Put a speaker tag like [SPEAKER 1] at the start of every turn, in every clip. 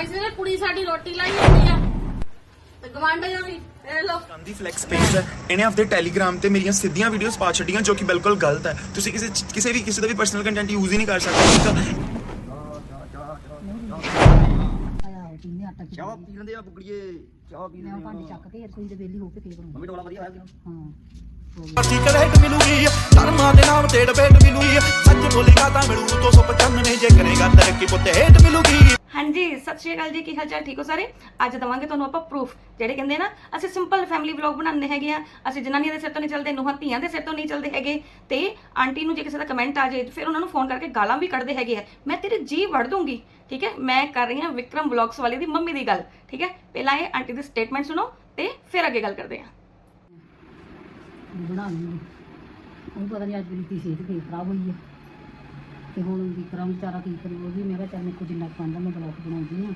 [SPEAKER 1] Guys ਇਹ ਕੁੜੀ ਸਾਡੀ ਰੋਟੀ ਲਾਈ ਜਾਂਦੀ ਆ। ਤੇ ਗਵਾਂਢੀਆਂ ਵੀ ਇਹ ਲੋ
[SPEAKER 2] ਗਾਂਧੀ ਫਲੈਕਸ ਪੇਜ ਹੈ। ਇਹਨੇ ਆਪਣੇ ਟੈਲੀਗ੍ਰਾਮ ਤੇ ਮੇਰੀਆਂ ਸਿੱਧੀਆਂ ਵੀਡੀਓਜ਼ ਪਾ ਛੱਡੀਆਂ ਜੋ ਕਿ ਬਿਲਕੁਲ ਗਲਤ ਹੈ। ਤੁਸੀਂ ਕਿਸੇ ਕਿਸੇ ਵੀ ਕਿਸੇ ਦਾ ਵੀ ਪਰਸਨਲ ਕੰਟੈਂਟ ਯੂਜ਼ ਹੀ ਨਹੀਂ ਕਰ ਸਕਦੇ। ਠੀਕ ਆ?
[SPEAKER 3] ਆਇਆ ਹੋ ਟੀਨੇ ਆਟਾ ਕੀ
[SPEAKER 4] ਚਾਹ ਪੀ ਲੈਂਦੇ ਆ ਬੁਗੜੀਏ ਚਾਹ ਪੀ
[SPEAKER 3] ਮੈਂ
[SPEAKER 4] ਲੈਂਦੇ
[SPEAKER 3] ਭਾਂਡੇ ਚੱਕ ਕੇ ਰਸੋਈ ਦੇ ਵੇਲੀ ਹੋ ਕੇ ਫੇਰ ਬਣਾਉਂਦਾ
[SPEAKER 4] ਮੰਮੀ ਟੋਲਾ ਵਧੀਆ ਹੋਇਆ ਕਿ
[SPEAKER 3] ਹਾਂ।
[SPEAKER 5] ਅਸੀਂ ਕਰੇਟ ਮਿਲੂਗੀ ਧਰਮਾਂ ਦੇ ਨਾਮ ਤੇ ਡਬੇਟ ਮਿਲੂਗੀ ਸੱਚ ਬੋਲੇਗਾ ਤਾਂ ਮਿਲੂ 295 ਜੇ ਕਰੇਗਾ ਤਰੱਕੀ ਪੁੱਤੇ ਹੇਟ ਮਿਲੂਗੀ।
[SPEAKER 6] ਹਾਂਜੀ, ਸਤਿ ਸ਼੍ਰੀ ਅਕਾਲ ਜੀ, ਕੀ ਹਾਲ ਚਾਲ? ਠੀਕ ਹੋ ਸਾਰੇ? ਅੱਜ ਦਵਾਂਗੇ ਤੁਹਾਨੂੰ ਆਪਾਂ ਪ੍ਰੂਫ ਜਿਹੜੇ ਕਹਿੰਦੇ ਨਾ, ਅਸੀਂ ਸਿੰਪਲ ਫੈਮਿਲੀ ਵਲੌਗ ਬਣਾਉਂਦੇ ਹੈਗੇ ਆ। ਅਸੀਂ ਜਨਾਨੀਆਂ ਦੇ ਸਿਰ ਤੋਂ ਨਹੀਂ ਚੱਲਦੇ, ਨੂੰਹਾਂ ਧੀਆਂ ਦੇ ਸਿਰ ਤੋਂ ਨਹੀਂ ਚੱਲਦੇ ਹੈਗੇ। ਤੇ ਆਂਟੀ ਨੂੰ ਜੇ ਕਿਸੇ ਦਾ ਕਮੈਂਟ ਆ ਜਾਏ ਫਿਰ ਉਹਨਾਂ ਨੂੰ ਫੋਨ ਕਰਕੇ ਗਾਲਾਂ ਵੀ ਕੱਢਦੇ ਹੈਗੇ ਆ। ਮੈਂ ਤੇਰੀ ਜੀ ਵੜ ਦੂੰਗੀ ਠੀਕ ਹੈ? ਮੈਂ ਕਰ ਰਹੀ ਹਾਂ ਵਿਕਰਮ ਵਲੌਗਸ ਵਾਲੇ ਦੀ ਮੰਮੀ ਦੀ ਗੱਲ, ਠੀਕ ਹੈ? ਪਹਿਲਾਂ ਇਹ ਆਂਟੀ ਦੀ ਸਟੇਟਮੈਂਟ ਸੁਣੋ ਤੇ ਫਿਰ ਅੱਗੇ ਗੱਲ ਕਰਦੇ ਹਾਂ।
[SPEAKER 3] ਬਣਾ ਲੂੰਗੀ। ਉਹ ਪਤਾ ਨਹੀਂ ਅੱਜ ਮੇਰੀ ਤੀ ਸਿਹਤ ਫੇਰ ਖਰਾਬ ਹੋਈ ਹੈ ਤੇ ਹੁਣ ਵਿਕਰਮ ਵਿਚਾਰਾ ਕੀ ਕਰੂ, ਉਹ ਵੀ ਮੈਂ ਚੱਲ ਮੇਰੇ ਕੋਲ ਜਿੰਨਾ ਕੁ ਮੈਂ ਬਲੌਗ ਬਣਾਉਂਦੀ ਆ।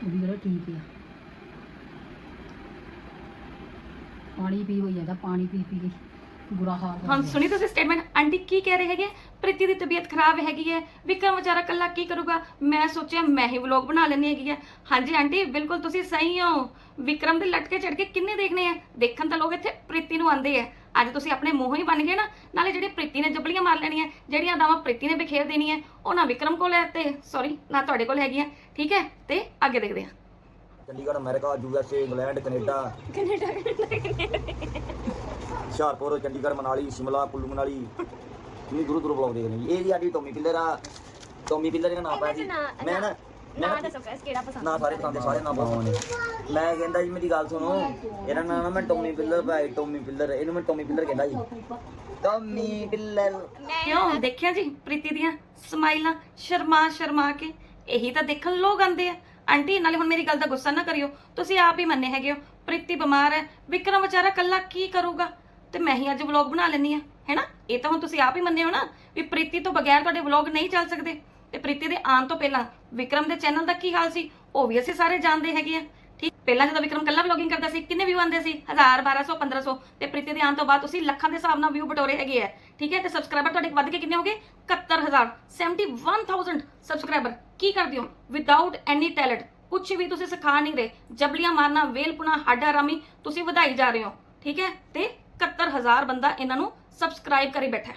[SPEAKER 3] ਉਹ ਵੀ ਜਿਹੜਾ ਠੀਕ ਆ। ਪਾਣੀ ਪੀ ਹੋਈ ਜਾਂਦਾ ਪਾਣੀ ਪੀ ਪੀ ਕੇ। ਬੁਰਾ ਹਾਲ ਹੋ
[SPEAKER 6] ਹਾਂ। ਸੁਣੀ ਤੁਸੀਂ ਸਟੇਟਮੈਂਟ ਆਂਟੀ ਕੀ ਕਹਿ ਰਹੇ ਹੈਗੇ? ਪ੍ਰੀਤੀ ਦੀ ਤਬੀਅਤ ਖਰਾਬ ਹੈਗੀ ਹੈ। ਵਿਕਰਮ ਵਿਚਾਰਾ ਕੱਲਾ ਕੀ ਕਰੂਗਾ? ਮੈਂ ਸੋਚਿਆ ਮੈਂ ਹੀ ਵਲੌਗ ਬਣਾ ਲੈਣੀ ਹੈਗੀ ਹੈ ਹਾਂਜੀ ਆਂਟੀ ਬਿਲਕੁਲ ਤੁਸੀਂ ਸਹੀ ਹੋ। ਵਿਕਰਮ ਦੇ ਲਟਕੇ ਚੜ ਕੇ ਕਿੰਨੇ ਦੇਖਣੇ ਆ? ਦੇਖਣ ਤਾਂ ਲੋਕ ਇੱਥੇ ਪ੍ਰੀਤੀ ਨੂੰ ਆਂਦੇ ਆ। ਅੱਜ ਤੁਸੀਂ ਆਪਣੇ ਮੂੰਹੋਂ ਹੀ ਬਣ ਗਏ ਨਾ। ਨਾਲੇ ਜਿਹੜੇ ਪ੍ਰੀਤੀ ਨੇ ਜਬਲੀਆਂ ਮਾਰ ਲੈਣੀਆਂ ਜਿਹੜੀਆਂ ਦਾਵਾਂ ਪ੍ਰੀਤੀ ਨੇ ਬਿਖੇਰ ਦੇਣੀਆਂ ਉਹ ਨਾ ਵਿਕਰਮ ਕੋਲ ਹੈ ਤੇ ਸੌਰੀ ਨਾ ਤੁਹਾਡੇ ਕੋਲ ਹੈਗੀਆਂ। ਠੀਕ ਹੈ? ਤੇ ਅੱਗੇ ਦੇਖਦੇ ਹਾਂ।
[SPEAKER 4] Chandigarh America USA England Canada Canada. Hoshiarpur Chandigarh Manali Shimla Kullu Manali. ਕਿੰਨੀ ਦੂਰ ਦੂਰ ਬਲੌਗ ਦੇਖਦੇ ਨੇ ਇਹ ਜੀ ਸਾਡੀ ਟੋਮੀ ਪਿੱਲਰ ਆ। ਟੋਮੀ ਪਿੱਲਰ ਦਾ ਨਾਮ ਪਾਇਆ ਸੀ ਮੈਂ ਨਾ ਮੈਂ ਨਾ ਦੱਸੋ ਕਿਹੜਾ ਪਸੰਦ ਨਾ ਸਾਰੇ ਪਸੰਦ ਸਾਰੇ ਨਾਮ ਪਾਉਂਦੇ ਮੈਂ ਕਹਿੰਦਾ ਜੀ ਮੇਰੀ ਗੱਲ ਸੁਣੋ। ਇਹਦਾ ਨਾਮ ਨਾ ਮੈਂ ਟੋਮੀ ਪਿੱਲਰ ਭਾਈ ਟੋਮੀ ਪਿੱਲਰ। ਇਹਨੂੰ ਮੈਂ ਟੋਮੀ ਪਿੱਲਰ ਕਹਿੰਦਾ ਜੀ। Tommy pillar.
[SPEAKER 6] ਕਿਉਂ? ਦੇਖਿਆ ਜੀ ਪ੍ਰੀਤੀ ਦੀਆਂ ਸਮਾਈਲਾਂ ਸ਼ਰਮਾ ਸ਼ਰਮਾ ਕੇ। ਇਹੀ ਤਾਂ ਦੇਖਣ ਲੋਕ ਆਂਦੇ ਆ। ਆਂਟੀ ਨਾਲੇ ਹੁਣ ਮੇਰੀ ਗੱਲ ਦਾ ਗੁੱਸਾ ਨਾ ਕਰਿਓ। ਤੁਸੀਂ ਆਪ ਹੀ ਮੰਨੇ ਹੈਗੇ ਹੋ। ਪ੍ਰੀਤੀ ਬਿਮਾਰ ਹੈ। ਵਿਕਰਮ ਵਿਚਾਰਾ ਕੱਲਾ ਕੀ ਕਰੂਗਾ? ਤੇ ਮੈਂ ਹੀ ਅੱਜ ਵਲੌਗ ਬਣਾ ਲੈਣੀ ਆ ਹੈਨਾ? ਇਹ ਤਾਂ ਹੁਣ ਤੁਸੀਂ ਆਪ ਹੀ ਮੰਨੇ ਹੋ ਨਾ ਵੀ ਪ੍ਰੀਤੀ ਤੋਂ ਬਗੈਰ ਤੁਹਾਡੇ ਵਲੌਗ ਨਹੀਂ ਚੱਲ ਸਕਦੇ। ਤੇ ਪ੍ਰੀਤੀ ਦੇ ਆਉਣ ਤੋਂ ਪਹਿਲਾਂ ਵਿਕਰਮ ਦੇ ਚੈਨਲ ਦਾ ਕੀ ਹਾਲ ਸੀ? ਉਹ ਵੀ ਅਸੀਂ ਸਾਰੇ ਜਾਣਦੇ ਹੈਗੇ ਆ ਠੀਕ? ਪਹਿਲਾਂ ਜਦੋਂ ਵਿਕਰਮ ਕੱਲਾ ਵਲੌਗਿੰਗ ਕਰਦਾ ਸੀ, ਕਿੰਨੇ ਵਿਊ ਆਉਂਦੇ ਸੀ? 1000 1200 1500 ਤੇ ਪ੍ਰੀਤੀ ਦੇ ਆਉਣ ਤੋਂ ਬਾਅਦ ਤੁਸੀਂ ਲੱਖਾਂ ਦੇ ਹਿਸਾਬ ਨਾਲ ਵਿਊ ਬਟੋਰੇ ਹੈਗੇ ਆ, ਠੀਕ ਹੈ? ਤੇ ਸਬਸਕ੍ਰਾਈਬਰ ਤੁਹਾਡੇ ਵੱਧ ਕੇ ਕਿੰਨੇ ਹੋਗੇ 71000 71000 ਸਬਸਕ੍ਰਾਈਬਰ ਕੀ ਕਰਦੇ ਹੋ? ਵਿਦਆਊਟ ਐਨੀ ਟੈਲੈਂਟ ਕੁਝ ਵੀ ਤੁਸੀਂ ਸਿਖਾ ਨਹੀਂ ਰਹੇ। ਜਬਲੀਆਂ ਮਾਰਨਾ ਵੇਲਪੁਣਾ ਹਾਡਾ ਰਾਮੀ, ਤੁਸੀਂ ਵਧਾਈ ਜਾ ਰਹੇ ਹੋ, ਠੀਕ ਹੈ? ਤੇ 71000 ਬੰਦਾ ਇਹਨਾਂ ਨੂੰ ਸਬਸਕ੍ਰਾਈਬ ਕਰੀ ਬੈਠਾ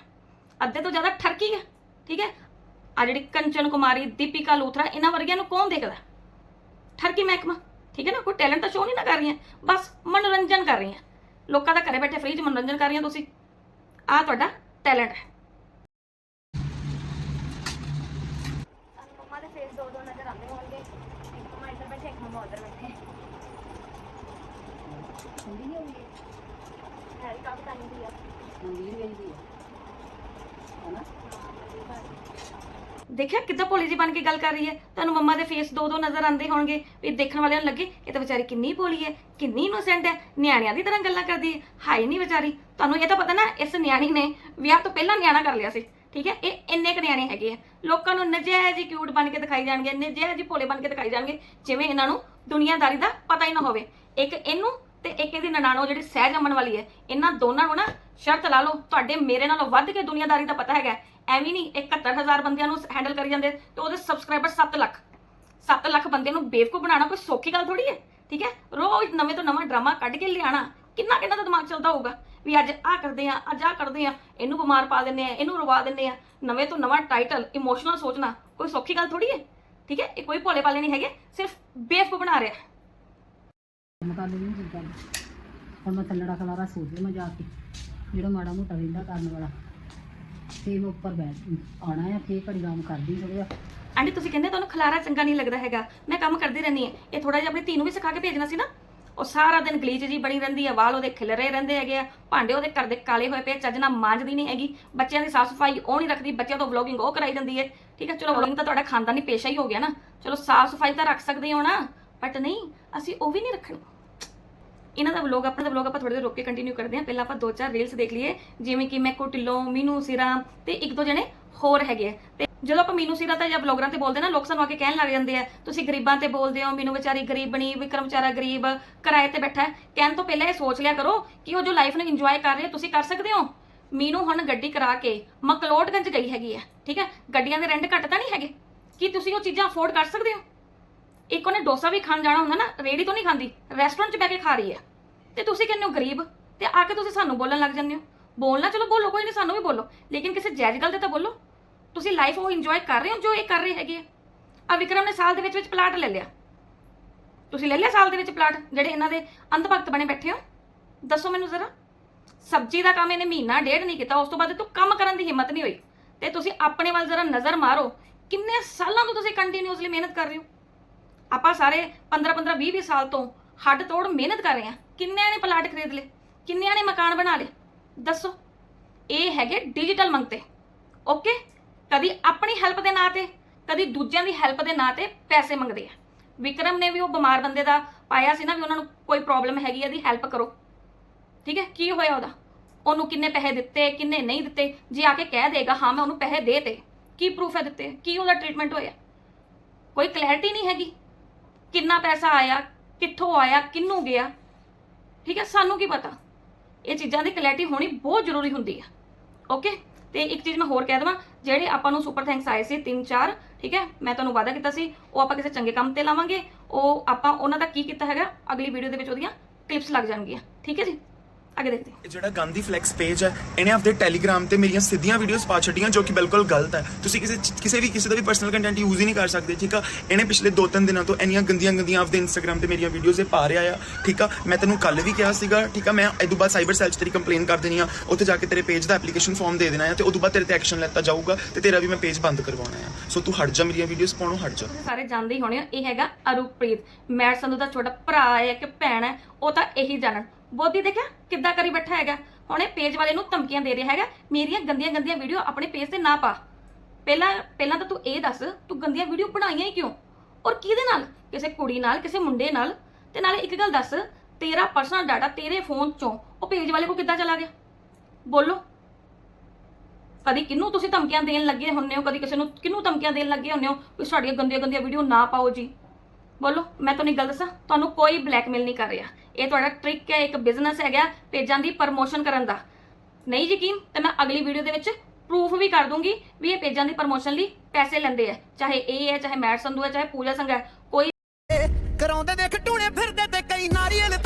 [SPEAKER 6] ਅੱਧੇ ਤੋਂ ਜ਼ਿਆਦਾ ਠਰਕੀ ਹੈ, ਠੀਕ ਹੈ? ਆ ਜਿਹੜੀ ਕੰਚਨ ਕੁਮਾਰੀ, ਦੀਪਿਕਾ ਲੂਥਰਾ, ਇਹਨਾਂ ਵਰਗਿਆਂ ਨੂੰ ਕੌਣ ਦੇਖਦਾ ਠਰਕੀ ਮਹਿਕਮਾ, ਠੀਕ ਹੈ ਨਾ? ਕੋਈ ਟੈਲੈਂਟ ਤਾਂ ਸ਼ੋਅ ਨਹੀਂ ਨਾ ਕਰ ਰਹੀਆਂ, ਬਸ ਮਨੋਰੰਜਨ ਕਰ ਰਹੀਆਂ। ਲੋਕਾਂ ਦਾ ਘਰੇ ਬੈਠੇ ਫ੍ਰੀ ਚ ਮਨੋਰੰਜਨ ਕਰ ਰਹੀਆਂ ਤੁਸੀਂ। ਆ ਤੁਹਾਡਾ ਟੈਲੈਂਟ ਹੈ
[SPEAKER 7] ਮੰਮਾ ਦੇ ਫੇਸ ਦੋ ਦੋ ਨਜ਼ਰ ਆਉਂਦੇ ਹੋਣਗੇ ਇੱਕ ਮੰਮਾ ਇੱਧਰ ਬੈਠੇ ਇੱਕ ਮੰਮਾ ਉੱਧਰ ਬੈਠੇ
[SPEAKER 3] ਠੰਡੀ ਨਹੀਂ ਹੋਈ
[SPEAKER 7] ਹੈ ਵੀ ਕਾਫੀ ਟਾਈਮ ਦੀ ਆ।
[SPEAKER 3] ਹੈ ਨਾ
[SPEAKER 6] ਦੇਖਿਆ ਕਿੱਦਾਂ ਭੋਲੀ ਜੀ ਬਣ ਕੇ ਗੱਲ ਕਰ ਰਹੀ ਹੈ? ਤੁਹਾਨੂੰ ਮੰਮਾ ਦੇ ਫੇਸ ਦੋ ਦੋ ਨਜ਼ਰ ਆਉਂਦੇ ਹੋਣਗੇ। ਵੀ ਦੇਖਣ ਵਾਲਿਆਂ ਨੂੰ ਲੱਗੇ, ਇਹ ਤਾਂ ਵਿਚਾਰੀ ਕਿੰਨੀ ਭੋਲੀ ਹੈ, ਕਿੰਨੀ ਇਨੋਸੈਂਟ ਹੈ, ਨਿਆਣਿਆਂ ਦੀ ਤਰ੍ਹਾਂ ਗੱਲਾਂ ਕਰਦੀ ਹੈ। ਹਾਈ ਨਹੀਂ ਵਿਚਾਰੀ, ਤੁਹਾਨੂੰ ਇਹ ਤਾਂ ਪਤਾ ਨਾ, ਇਸ ਨਿਆਣੀ ਨੇ ਵਿਆਹ ਤੋਂ ਪਹਿਲਾਂ ਨਿਆਣਾ ਕਰ ਲਿਆ ਸੀ, ਠੀਕ ਹੈ? ਇਹ ਇੰਨੇ ਕੁ ਨਿਆਣੇ ਹੈਗੇ ਆ। ਲੋਕਾਂ ਨੂੰ ਨਜਾਇਜ਼ ਜੀ ਕਿਊਟ ਬਣ ਕੇ ਦਿਖਾਈ ਜਾਣਗੇ ਨਜਾਇਜ਼ ਜੀ ਭੋਲੇ ਬਣ ਕੇ ਦਿਖਾਈ ਜਾਣਗੇ, ਜਿਵੇਂ ਇਹਨਾਂ ਨੂੰ ਦੁਨੀਆਦਾਰੀ ਦਾ ਪਤਾ ਹੀ ਨਾ ਹੋਵੇ। ਇੱਕ ਇਹਨੂੰ ਤੇ ਇੱਕ ਇਹਦੀ ਨਨਾਣੋ ਜਿਹੜੀ ਸਹਿ ਜੰਮਣ ਵਾਲੀ ਹੈ, ਇਹਨਾਂ ਦੋਨਾਂ ਨੂੰ ਨਾ ਸ਼ਰਤ ਲਾ ਲਓ, ਤੁਹਾਡੇ ਮੇਰੇ ਨਾਲੋਂ ਵੱਧ ਕੇ ਦੁਨੀਆਦਾਰੀ ਦਾ ਪਤਾ ਹੈਗਾ ਐਵੇਂ ਨਹੀਂ 71000 ਬੰਦਿਆਂ ਨੂੰ ਹੈਂਡਲ ਕਰੀ ਜਾਂਦੇ ਤੇ ਉਹਦੇ ਸਬਸਕ੍ਰਾਈਬਰ 7 ਲੱਖ। 7 ਲੱਖ ਬੰਦੇ ਨੂੰ ਬੇਵਕੂਫ ਬਣਾਉਣਾ ਕੋਈ ਸੌਖੀ ਗੱਲ ਥੋੜੀ ਹੈ, ਠੀਕ ਹੈ? ਰੋਜ਼ ਨਵੇਂ ਤੋਂ ਨਵਾਂ ਡਰਾਮਾ ਕੱਢ ਕੇ ਲਿਆਣਾ ਕਿੰਨਾ ਕਿੰਨਾ ਦਾ ਦਿਮਾਗ ਚੱਲਦਾ ਹੋਊਗਾ ਵੀ ਅੱਜ ਆਹ ਕਰਦੇ ਆ ਅੱਜ ਆਹ ਕਰਦੇ ਆ ਇਹਨੂੰ ਬਿਮਾਰ ਪਾ ਦਿੰਨੇ ਆ ਇਹਨੂੰ ਰਵਾ ਦਿੰਨੇ ਆ ਨਵੇਂ ਤੋਂ ਨਵਾਂ ਟਾਈਟਲ ਇਮੋਸ਼ਨਲ ਸੋਚਣਾ ਕੋਈ ਸੌਖੀ ਗੱਲ ਥੋੜੀ ਹੈ, ਠੀਕ ਹੈ? ਇਹ ਕੋਈ ਭੋਲੇ ਭਾਲੇ ਨਹੀਂ ਹੈਗੇ, ਸਿਰਫ ਬੇਵਕੂਫ ਬਣਾ ਰਿਹਾ।
[SPEAKER 3] ਕੰਮ ਕਰ ਜੀ ਗੱਲ ਹੁਣ ਮੈਂ ਥੱਲੜਾ ਖਲਾਰਾ ਸੋਚ ਮੈਂ ਜਾ ਕੇ। ਜਿਹੜਾ ਮਾੜਾ ਮੋਟਾ ਰਹਿੰਦਾ ਕਰਨ ਵਾਲਾ। ਤੇ ਮੈਂ ਉੱਪਰ ਬੈਠ ਆਣਾ ਆ, ਫੇਰ ਘੜੀ ਆਰਾਮ ਕਰਦੀ ਥੋੜਾ
[SPEAKER 6] ਆਂਟੀ, ਤੁਸੀਂ ਕਹਿੰਦੇ ਤੁਹਾਨੂੰ ਖਲਾਰਾ ਚੰਗਾ ਨਹੀਂ ਲੱਗਦਾ ਹੈਗਾ। ਮੈਂ ਕੰਮ ਕਰਦੀ ਰਹਿੰਦੀ ਹਾਂ। ਇਹ ਥੋੜਾ ਜਿਹਾ ਆਪਣੀ ਧੀ ਨੂੰ ਵੀ ਸਿਖਾ ਕੇ ਭੇਜਣਾ ਸੀ ਨਾ। ਉਹ ਸਾਰਾ ਦਿਨ ਗਲੀਚ ਜੀ ਬਣੀ ਰਹਿੰਦੀ ਹੈ ਵਾਲ ਉਹਦੇ ਖਿਲਰੇ ਰਹਿੰਦੇ ਹੈਗੇ ਆ। ਭਾਂਡੇ ਉਹਦੇ ਘਰ ਦੇ ਕਾਲੇ ਹੋਏ ਪਏ ਚੱਜ ਨਾਲ ਮਾਂਜਦੀ ਨਹੀਂ ਹੈਗੀ। ਬੱਚਿਆਂ ਦੀ ਸਾਫ਼ ਸਫ਼ਾਈ ਉਹ ਨਹੀਂ ਰੱਖਦੀ। ਬੱਚਿਆਂ ਤੋਂ ਵਲੋਗਿੰਗ ਉਹ ਕਰਾਈ ਦਿੰਦੀ ਹੈ। ਠੀਕ ਹੈ, ਚਲੋ ਵਲੋਗਿੰਗ ਤਾਂ ਤੁਹਾਡਾ ਖਾਨਦਾਨੀ ਪੇਸ਼ਾ ਹੀ ਹੋ ਗਿਆ ਨਾ। ਚਲੋ ਸਾਫ਼ ਸਫ਼ਾਈ ਤਾਂ ਰੱਖ ਸਕਦੇ ਹੋ ਨਾ ਬਟ ਨਹੀਂ, ਅਸੀਂ ਉਹ ਵੀ ਨਹੀਂ ਰੱਖਣੀ। ਇਹਨਾਂ ਦਾ ਵਲੋਗ ਆਪਣਾ ਦਾ ਵਲੋਗ ਆਪਾਂ ਥੋੜੇ ਦੇਰ ਰੋਕ ਕੇ ਕੰਟੀਨਿਊ ਕਰਦੇ ਹਾਂ। ਪਹਿਲਾਂ ਆਪਾਂ ਦੋ ਚਾਰ ਰੀਲਸ ਦੇਖ ਲਈਏ, ਜਿਵੇਂ ਕਿ ਮੈਕੋ, ਢਿੱਲੋਂ, ਮੀਨੂ, ਸਿਰਾ ਤੇ ਇੱਕ ਦੋ ਜਣੇ ਹੋਰ ਹੈਗੇ ਆ। ਤੇ ਜਦੋਂ ਆਪਾਂ ਮੀਨੂ, ਸਿਰਾ ਤਾਂ ਜਾਂ ਬਲੌਗਰਾਂ ਤੇ ਬੋਲਦੇ ਨਾ, ਲੋਕ ਸਾਨੂੰ ਆ ਕੇ ਕਹਿਣ ਲੱਗ ਜਾਂਦੇ ਆ, ਤੁਸੀਂ ਗਰੀਬਾਂ ਤੇ ਬੋਲਦੇ ਹੋ, ਮੀਨੂ ਵਿਚਾਰੀ ਗਰੀਬ ਬਣੀ ਵਿਕਰਮ ਵਿਚਾਰਾ ਗਰੀਬ, ਕਿਰਾਏ ਤੇ ਬੈਠਾ ਕਹਿਣ ਤੋਂ ਪਹਿਲਾਂ ਇਹ ਸੋਚ ਲਿਆ ਕਰੋ ਕਿ ਉਹ ਜੋ ਲਾਈਫ ਨੂੰ ਇੰਜੋਏ ਕਰ ਰਹੇ ਹੋ ਤੁਸੀਂ ਕਰ ਸਕਦੇ ਹੋ। ਮੀਨੂ ਹੁਣ ਗੱਡੀ ਕਰਾ ਕੇ ਮਕਲੋਟਗੰਜ ਗਈ ਹੈਗੀ ਆ, ਠੀਕ ਹੈ? ਗੱਡੀਆਂ ਦੇ ਰੈਂਟ ਘੱਟ ਤਾਂ ਨਹੀਂ ਹੈਗੇ? ਕੀ ਤੁਸੀਂ ਉਹ ਚੀਜ਼ਾਂ ਅਫੋਰਡ ਕਰ ਸਕਦੇ ਹੋ? ਇੱਕ ਉਹਨੇ ਡੋਸਾ ਵੀ ਖਾਣ ਜਾਣਾ ਹੁੰਦਾ ਨਾ ਰੇੜੀ ਤੋਂ ਨਹੀਂ ਖਾਂਦੀ ਰੈਸਟੋਰੈਂਟ 'ਚ ਬੈ ਕੇ ਖਾ ਰਹੀ ਹੈ। ਤੇ ਤੁਸੀਂ ਕਹਿੰਦੇ ਹੋ ਗਰੀਬ? ਤੇ ਆ ਕੇ ਤੁਸੀਂ ਸਾਨੂੰ ਬੋਲਣ ਲੱਗ ਜਾਂਦੇ ਹੋ। ਬੋਲਣਾ ਚਲੋ ਬੋਲੋ, ਕੋਈ ਨਹੀਂ, ਸਾਨੂੰ ਵੀ ਬੋਲੋ। ਲੇਕਿਨ ਕਿਸੇ ਜਾਇਜ਼ ਗੱਲ ਤੇ ਤਾਂ ਬੋਲੋ। ਤੁਸੀਂ ਲਾਈਫ ਉਹ ਇੰਜੋਏ ਕਰ ਰਹੇ ਹੋ ਜੋ ਇਹ ਕਰ ਰਹੇ ਹੈਗੇ ਆ। ਆ ਵਿਕਰਮ ਨੇ ਸਾਲ ਦੇ ਵਿੱਚ ਵਿੱਚ ਪਲਾਟ ਲੈ ਲਿਆ। ਤੁਸੀਂ ਲੈ ਲਿਆ ਸਾਲ ਦੇ ਵਿੱਚ ਪਲਾਟ ਜਿਹੜੇ ਇਹਨਾਂ ਦੇ ਅੰਧ ਭਗਤ ਬਣੇ ਬੈਠੇ ਹੋ? ਦੱਸੋ ਮੈਨੂੰ ਜ਼ਰਾ। ਸਬਜ਼ੀ ਦਾ ਕੰਮ ਇਹਨੇ ਮਹੀਨਾ, ਡੇਢ ਨਹੀਂ ਕੀਤਾ, ਉਸ ਤੋਂ ਬਾਅਦ ਤੂੰ ਕੰਮ ਕਰਨ ਦੀ ਹਿੰਮਤ ਨਹੀਂ ਹੋਈ। ਤੇ ਤੁਸੀਂ ਆਪਣੇ ਵੱਲ ਜ਼ਰਾ ਨਜ਼ਰ ਮਾਰੋ। ਕਿੰਨੇ ਸਾਲਾਂ ਤੋਂ ਤੁਸੀਂ ਕੰਟੀਨਿਊਸਲੀ ਮਿਹਨਤ ਕਰ ਰਹੇ ਹੋ? ਆਪਾਂ ਸਾਰੇ 15 15 20 20 ਸਾਲ ਤੋਂ ਹੱਡ ਤੋੜ ਮਿਹਨਤ ਕਰ ਰਹੇ ਹਾਂ। ਕਿੰਨਿਆਂ ਨੇ ਪਲਾਟ ਖਰੀਦ ਲਏ? ਕਿੰਨਿਆਂ ਨੇ ਮਕਾਨ ਬਣਾ ਲਏ? ਦੱਸੋ। ਇਹ ਹੈਗੇ ਡਿਜੀਟਲ ਮੰਗਤੇ ਓਕੇ ਕਦੀ ਆਪਣੀ ਹੈਲਪ ਦੇ ਨਾਂ ਤੇ, ਕਦੀ ਦੂਜਿਆਂ ਦੀ ਹੈਲਪ ਦੇ ਨਾਂ ਤੇ ਪੈਸੇ ਮੰਗਦੇ ਆ। ਵਿਕਰਮ ਨੇ ਵੀ ਉਹ ਬਿਮਾਰ ਬੰਦੇ ਦਾ ਪਾਇਆ ਸੀ ਨਾ ਵੀ ਉਹਨਾਂ ਨੂੰ ਕੋਈ ਪ੍ਰੋਬਲਮ ਹੈਗੀ ਆ, ਇਹਦੀ ਹੈਲਪ ਕਰੋ। ਠੀਕ ਹੈ? ਕੀ ਹੋਇਆ ਉਹਦਾ? ਉਹਨੂੰ ਕਿੰਨੇ ਪੈਸੇ ਦਿੱਤੇ, ਕਿੰਨੇ ਨਹੀਂ ਦਿੱਤੇ? ਜੇ ਆ ਕੇ ਕਹਿ ਦੇਗਾ, ਹਾਂ, ਮੈਂ ਉਹਨੂੰ ਪੈਸੇ ਦੇ ਤੇ। ਕੀ ਪ੍ਰੂਫ ਹੈ ਦਿੱਤੇ? ਕੀ ਉਹਦਾ ਟ੍ਰੀਟਮੈਂਟ ਹੋਇਆ? ਕੋਈ ਕਲੈਰਿਟੀ ਨਹੀਂ ਹੈਗੀ। ਕਿੰਨਾ ਪੈਸਾ ਆਇਆ, ਕਿੱਥੋਂ ਆਇਆ, ਕਿੰਨੂੰ ਗਿਆ? ਠੀਕ ਹੈ, ਸਾਨੂੰ ਕੀ ਪਤਾ? ਇਹ ਚੀਜ਼ਾਂ ਦੀ ਕਲੈਰਿਟੀ ਹੋਣੀ ਬਹੁਤ ਜ਼ਰੂਰੀ ਹੁੰਦੀ ਆ। ਓਕੇ ਤੇ ਇੱਕ ਚੀਜ਼ ਮੈਂ ਹੋਰ ਕਹਿ ਦਵਾਂ, ਜਿਹੜੇ ਆਪਾਂ ਨੂੰ ਸੁਪਰ ਥੈਂਕਸ ਆਏ ਸੀ ਤਿੰਨ ਚਾਰ, ਠੀਕ ਹੈ, ਮੈਂ ਤੁਹਾਨੂੰ ਵਾਅਦਾ ਕੀਤਾ ਸੀ, ਉਹ ਆਪਾਂ ਕਿਸੇ ਚੰਗੇ ਕੰਮ ਤੇ ਲਾਵਾਂਗੇ, ਉਹ ਆਪਾਂ ਉਹਨਾਂ ਦਾ ਕੀ ਕੀਤਾ ਹੈਗਾ, ਅਗਲੀ ਵੀਡੀਓ ਦੇ ਵਿੱਚ ਉਹਦੀਆਂ ਕਲਿੱਪਸ ਲੱਗ ਜਾਣਗੀਆਂ। ਠੀਕ ਹੈ ਜੀ? ਅੱਗੇ ਦੇਖਦੇ ਹਾਂ।
[SPEAKER 2] ਇਹ ਜਿਹੜਾ ਗਾਂਧੀ ਫਲੈਕਸ ਪੇਜ ਹੈ ਇਹਨੇ ਆਪਦੇ ਟੈਲੀਗ੍ਰਾਮ ਤੇ ਮੇਰੀਆਂ ਸਿੱਧੀਆਂ ਵੀਡੀਓਜ਼ ਪਾ ਛੱਡੀਆਂ ਜੋ ਕਿ ਬਿਲਕੁਲ ਗਲਤ ਹੈ। ਤੁਸੀਂ ਕਿਸੇ ਕਿਸੇ ਵੀ ਕਿਸੇ ਦਾ ਵੀ ਪਰਸਨਲ ਕੰਟੈਂਟ ਯੂਜ਼ ਹੀ ਨਹੀਂ ਕਰ ਸਕਦੇ ਠੀਕ ਆ? ਇਹਨੇ ਪਿਛਲੇ 2-3 ਦਿਨਾਂ ਤੋਂ ਇੰਨੀਆਂ ਗੰਦੀਆਂ ਗੰਦੀਆਂ ਆਪਦੇ ਇੰਸਟਾਗ੍ਰam ਤੇ ਮੇਰੀਆਂ ਵੀਡੀਓਜ਼ ਇਹ ਪਾ ਰਿਹਾ ਆ ਠੀਕ ਆ? ਮੈਂ ਤੈਨੂੰ ਕੱਲ ਵੀ ਕਿਹਾ ਸੀਗਾ ਠੀਕ ਆ? ਮੈਂ ਤੋਂ ਬਾਅਦ ਸਾਈਬਰ ਸੈਲ 'ਚ ਤੇਰੀ ਕੰਪਲੇਨ ਕਰ ਦੇਣੀ ਆ ਉੱਥੇ ਜਾ ਕੇ ਤੇਰੇ ਪੇਜ ਦਾ ਐਪਲੀਕੇਸ਼ਨ ਫਾਰਮ ਦੇ ਦੇਣਾ ਆ ਤੇ ਉਦੋਂ ਬਾਅਦ ਤੇਰੇ ਤੇ ਐਕਸ਼ਨ ਲੈਤਾ ਜਾਊਗਾ ਤੇ ਤੇਰਾ ਵੀ ਮੈਂ ਪੇਜ ਬੰਦ ਕਰਵਾਉਣਾ ਆ। ਸੋ ਤੂੰ ਹਟ ਜਾ ਮੇਰੀਆਂ ਵੀਡੀਓਜ਼ ਪਾਉਣੋਂ ਹਟ ਜਾ।
[SPEAKER 6] ਤੁਸੀਂ ਸਾਰੇ ਜਾਣਦੇ ਹੀ ਹੋਣੇ ਹੋ ਇਹ ਹੈਗਾ ਅਰੂਪ੍ਰੀਤ। ਮੈਟ ਸੰਧੂ ਦਾ ਛੋਟਾ ਭਰਾ ਹੈ ਕਿ ਭੈਣ ਹੈ ਉਹ ਤਾਂ ਇਹੀ ਜਾਣਨ। ਬੋਦੀ ਦੇਖਿਆ ਕਿੱਦਾਂ ਕਰੀ ਬੈਠਾ ਹੈਗਾ? ਹੁਣ ਇਹ ਪੇਜ ਵਾਲੇ ਨੂੰ ਧਮਕੀਆਂ ਦੇ ਰਿਹਾ ਹੈਗਾ, ਮੇਰੀਆਂ ਗੰਦੀਆਂ ਗੰਦੀਆਂ ਵੀਡੀਓ ਆਪਣੇ ਪੇਜ ਤੇ ਨਾ ਪਾ। ਪਹਿਲਾਂ ਪਹਿਲਾਂ ਤਾਂ ਤੂੰ ਇਹ ਦੱਸ, ਤੂੰ ਗੰਦੀਆਂ ਵੀਡੀਓ ਬਣਾਈਆਂ ਹੀ ਕਿਉਂ? ਔਰ ਕਿਹਦੇ ਨਾਲ? ਕਿਸੇ ਕੁੜੀ ਨਾਲ, ਕਿਸੇ ਮੁੰਡੇ ਨਾਲ? ਤੇ ਨਾਲੇ ਇੱਕ ਗੱਲ ਦੱਸ, ਤੇਰਾ ਪਰਸਨਲ ਡਾਟਾ ਤੇਰੇ ਫੋਨ ਚੋਂ, ਉਹ ਪੇਜ ਵਾਲੇ ਕੋ ਕਿੱਦਾਂ ਚਲਾ ਗਿਆ? ਬੋਲੋ। ਕਦੀ ਕਿਹਨੂੰ ਤੁਸੀਂ ਧਮਕੀਆਂ ਦੇਣ ਲੱਗੇ ਹੁੰਨੇ ਹੋ? ਕਦੀ ਕਿਸੇ ਨੂੰ ਕਿਹਨੂੰ ਧਮਕੀਆਂ ਦੇਣ ਲੱਗੇ ਹੁੰਨੇ ਹੋ? ਵੀ ਸਾਡੀਆਂ ਗੰਦੀਆਂ ਗੰਦੀਆਂ ਵੀਡੀਓ ਨਾ ਪਾਓ ਜੀ। ਬੋਲੋ, ਮੈਂ ਤੁਹਾਨੂੰ ਗੱਲ ਦੱਸਾਂ, ਤੁਹਾਨੂੰ ਕੋਈ ਬਲੈਕਮੇਲ ਨਹੀਂ ਕਰ ਰਿਹਾ। ਇਹ ਤੁਹਾਡਾ ਟ੍ਰਿਕ ਹੈ, ਇੱਕ ਬਿਜ਼ਨਸ ਹੈਗਾ ਪੇਜਾਂ ਦੀ ਪ੍ਰਮੋਸ਼ਨ ਕਰਨ ਦਾ। ਨਹੀਂ ਯਕੀਨ? ਤਾਂ ਮੈਂ ਅਗਲੀ ਵੀਡੀਓ ਦੇ ਵਿੱਚ ਪ੍ਰੂਫ ਵੀ ਕਰ ਦੂੰਗੀ ਵੀ ਇਹ ਪੇਜਾਂ ਦੀ ਪ੍ਰਮੋਸ਼ਨ ਲਈ ਪੈਸੇ ਲੈਂਦੇ ਆ। ਚਾਹੇ ਇਹ ਹੈ, ਚਾਹੇ ਮੈਟ ਸੰਧੂ ਹੈ, ਚਾਹੇ ਪੂਜਾ ਸੰਘ ਹੈ, ਕੋਈ
[SPEAKER 5] ਕਰਾਉਂਦੇ ਦੇਖ ਟੂਣੇ ਫਿਰਦੇ ਤੇ ਕਈ ਨਾਰੀਅਲ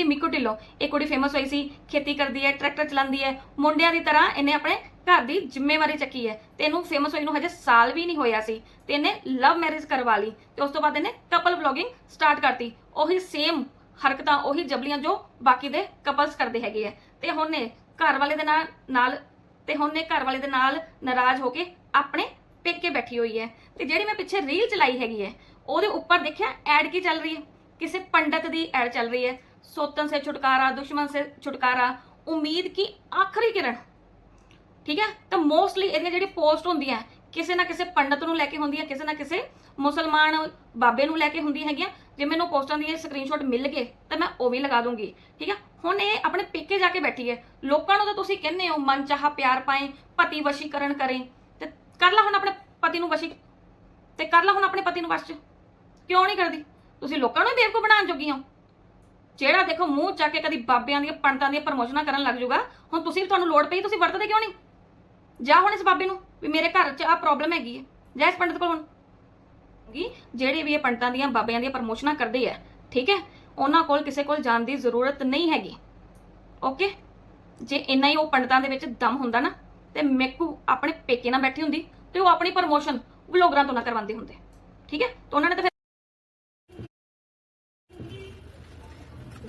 [SPEAKER 6] ਜੀ ਮਿੱਕੂ ਢਿੱਲੋਂ, ਇਹ ਕੁੜੀ ਫੇਮਸ ਹੋਈ ਸੀ, ਖੇਤੀ ਕਰਦੀ ਹੈ, ਟਰੈਕਟਰ ਚਲਾਉਂਦੀ ਹੈ, ਮੁੰਡਿਆਂ ਦੀ ਤਰ੍ਹਾਂ ਇਹਨੇ ਆਪਣੇ ਘਰ ਦੀ ਜ਼ਿੰਮੇਵਾਰੀ ਚੱਕੀ ਹੈ ਤੇ ਇਹਨੂੰ ਫੇਮਸ ਹੋਈ ਨੂੰ ਹਜੇ ਸਾਲ ਵੀ ਨਹੀਂ ਹੋਇਆ ਸੀ ਤੇ ਇਹਨੇ ਲਵ ਮੈਰਿਜ ਕਰਵਾ ਲਈ ਤੇ ਉਸ ਤੋਂ ਬਾਅਦ ਇਹਨੇ ਕਪਲ ਵਲੌਗਿੰਗ ਸਟਾਰਟ ਕਰਤੀ। ਉਹੀ ਸੇਮ ਹਰਕਤਾਂ, ਉਹੀ ਜਬਲੀਆਂ ਜੋ ਬਾਕੀ ਦੇ ਕਪਲਸ ਕਰਦੇ ਹੈਗੇ ਆ। ਤੇ ਹੁਣ ਇਹ ਘਰ ਵਾਲੇ ਦੇ ਨਾਲ ਨਾਲ ਤੇ ਹੁਣ ਇਹ ਘਰ ਵਾਲੇ ਦੇ ਨਾਲ ਨਾਰਾਜ਼ ਹੋ ਕੇ ਆਪਣੇ ਪੇਕੇ ਬੈਠੀ ਹੋਈ ਹੈ। ਤੇ ਜਿਹੜੀ ਮੈਂ ਪਿੱਛੇ ਰੀਲ ਚਲਾਈ ਹੈਗੀ ਹੈ, ਉਹਦੇ ਉੱਪਰ ਦੇਖਿਆ ਐਡ ਕੀ ਚੱਲ ਰਹੀ ਹੈ? ਕਿਸੇ ਪੰਡਤ ਦੀ ਐਡ ਚੱਲ ਰਹੀ ਹੈ। ਸੋਤਨ ਸੇ ਛੁਟਕਾਰਾ ਦੁਸ਼ਮਣ ਸੇ ਛੁਟਕਾਰਾ, ਉਮੀਦ ਕੀ ਆਖਰੀ ਕਿਰਨ। ਠੀਕ ਹੈ? ਤਾਂ ਮੋਸਟਲੀ ਇਹਦੀਆਂ ਜਿਹੜੀ ਪੋਸਟ ਹੁੰਦੀਆਂ, ਕਿਸੇ ਨਾ ਕਿਸੇ ਪੰਡਤ ਨੂੰ ਲੈ ਕੇ ਹੁੰਦੀਆਂ, ਕਿਸੇ ਨਾ ਕਿਸੇ ਮੁਸਲਮਾਨ ਬਾਬੇ ਨੂੰ ਲੈ ਕੇ ਹੁੰਦੀਆਂ ਹੈਗੀਆਂ। ਜੇ ਮੈਨੂੰ ਪੋਸਟਾਂ ਦੀ ਸਕਰੀਨਸ਼ਾਟ ਮਿਲ ਗਏ, ਤਾਂ ਮੈਂ ਉਹ ਵੀ ਲਗਾ ਦੂੰਗੀ। ਠੀਕ ਹੈ? ਹੁਣ ਇਹ ਆਪਣੇ ਪੇਕੇ ਜਾ ਕੇ ਬੈਠੀ ਹੈ। ਲੋਕਾਂ ਨੂੰ ਤਾਂ ਤੁਸੀਂ ਕਹਿੰਦੇ ਹੋ, ਮਨ ਚਾਹ ਪਿਆਰ ਪਾਏ, ਪਤੀ ਵਸ਼ੀਕਰਨ ਕਰੇ। ਤੇ ਕਰ ਲਾ ਹੁਣ ਆਪਣੇ ਪਤੀ ਨੂੰ ਵਸ਼ੀ ਤੇ ਕਰ ਲਾ ਹੁਣ ਆਪਣੇ ਪਤੀ ਨੂੰ ਵਸ਼ ਕਿਉਂ ਨਹੀਂ ਕਰਦੀ? ਤੁਸੀਂ ਲੋਕਾਂ ਨੂੰ ਬੇਵਕੂਫ ਬਣਾਉਣ ਜੋਗੀ ਹੋ। ਜਿਹੜਾ ਦੇਖੋ ਮੂੰਹ ਚੱਕ ਕੇ ਕਦੀ ਬਾਬਿਆਂ ਦੀਆਂ ਪੰਡਤਾਂ ਦੀਆਂ ਪ੍ਰਮੋਸ਼ਨਾਂ ਕਰਨ ਲੱਗ ਜਾਊਗਾ, ਹੁਣ ਤੁਸੀਂ ਤੁਹਾਨੂੰ ਲੋੜ ਪਈ, ਤੁਸੀਂ ਵਰਤਦੇ ਕਿਉਂ ਨਹੀਂ? ਜਾ ਹੁਣ ਇਸ ਬਾਬੇ ਨੂੰ, ਵੀ ਮੇਰੇ ਘਰ 'ਚ ਆ ਪ੍ਰੋਬਲਮ ਹੈਗੀ ਹੈ। ਜਾ ਇਸ ਪੰਡਤ ਕੋਲ ਹੁਣ। ਕਿ ਜਿਹੜੇ ਵੀ ਇਹ ਪੰਡਤਾਂ ਦੀਆਂ, ਬਾਬਿਆਂ ਦੀਆਂ ਪ੍ਰਮੋਸ਼ਨਾਂ ਕਰਦੇ ਆ, ਠੀਕ ਹੈ? ਉਹਨਾਂ ਕੋਲ ਕਿਸੇ ਕੋਲ ਜਾਣ ਦੀ ਜ਼ਰੂਰਤ ਨਹੀਂ ਹੈਗੀ। ਓਕੇ ਜੇ ਇੰਨਾ ਹੀ ਉਹ ਪੰਡਤਾਂ ਦੇ ਵਿੱਚ ਦਮ ਹੁੰਦਾ ਨਾ, ਤੇ ਮੇਕੂ ਆਪਣੇ ਪੇਕੇ ਨਾਲ ਬੈਠੀ ਹੁੰਦੀ, ਤੇ ਉਹ ਆਪਣੀ ਪ੍ਰਮੋਸ਼ਨ ਵਲੋਗਰਾਂ ਤੋਂ ਨਾ ਕਰਵਾਉਂਦੇ ਹੁੰਦੇ। ਠੀਕ ਹੈ? ਤਾਂ ਉਹਨਾਂ ਨੇ ਤਾਂ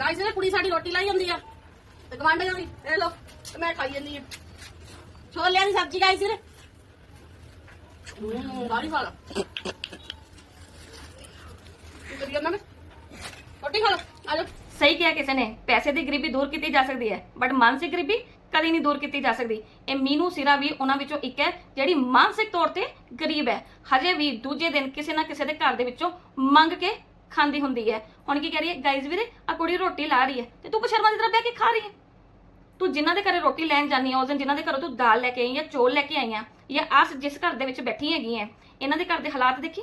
[SPEAKER 1] ਗਾਇਸ ਇਹ ਕੁੜੀ ਸਾਡੀ ਰੋਟੀ ਲਾਈ ਜਾਂਦੀ ਆ। ਤੇ ਗਵਾਂਢੀਆਂ ਵੀ ਇਹ ਲੋ ਤੇ ਮੈਂ ਖਾਈ ਜਾਂਦੀ ਆ। ਛੋਲਿਆਂ ਦੀ ਸਬਜ਼ੀ ਗਾਇਸ ਇਹ ਹੂੰ ਬਾਰੀ ਖਾ ਕਰੀਏ ਮੈਂ। ਰੋਟੀ ਖਾ ਲਾ, ਆ ਜਾ।
[SPEAKER 6] ਸਹੀ ਕਿਹਾ ਕਿਸੇ ਨੇ, ਪੈਸੇ ਦੀ ਗਰੀਬੀ ਦੂਰ ਕੀਤੀ ਜਾ ਸਕਦੀ ਹੈ ਬਟ ਮਾਨਸਿਕ ਗਰੀਬੀ ਕਦੀ ਨਹੀਂ ਦੂਰ ਕੀਤੀ ਜਾ ਸਕਦੀ। ਇਹ ਮੀਨੂ ਸਿਰਾ ਵੀ ਉਹਨਾਂ ਵਿੱਚੋਂ ਇੱਕ ਹੈ, ਜਿਹੜੀ ਮਾਨਸਿਕ ਤੌਰ ਤੇ ਗਰੀਬ ਹੈ। ਹਜੇ ਵੀ ਦੂਜੇ ਦਿਨ ਕਿਸੇ ਨਾ ਕਿਸੇ ਦੇ ਘਰ ਦੇ ਵਿੱਚੋਂ ਮੰਗ ਕੇ ਖਾਂਦੀ ਹੁੰਦੀ ਹੈ। ਹੁਣ ਕੀ ਕਹਿ ਰਹੀ ਹੈ ਗਾਇਜ਼ ਵੀਰੇ ਆ ਕੁੜੀ ਰੋਟੀ ਲਾ ਰਹੀ ਹੈ ਤੇ ਤੂੰ ਬਸ਼ਰਮਾ ਦੀ ਤਰ੍ਹਾਂ ਬਹਿ ਕੇ ਖਾ ਰਹੀ ਹੈ। ਤੂੰ ਜਿਨ੍ਹਾਂ ਦੇ ਘਰੇ ਰੋਟੀ ਲੈਣ ਜਾਂਦੀ ਆ ਉਸ ਦਿਨ ਜਿਨ੍ਹਾਂ ਦੇ ਘਰੋਂ ਤੂੰ ਦਾਲ ਲੈ ਕੇ ਆਈ ਜਾਂ ਚੋਲ ਲੈ ਕੇ ਆਈ ਆ ਜਾਂ ਆਸ ਜਿਸ ਘਰ ਦੇ ਵਿੱਚ ਬੈਠੀ ਹੈਗੀ ਐ ਇਹਨਾਂ ਦੇ ਘਰ ਦੇ ਹਾਲਾਤ ਦੇਖੀ?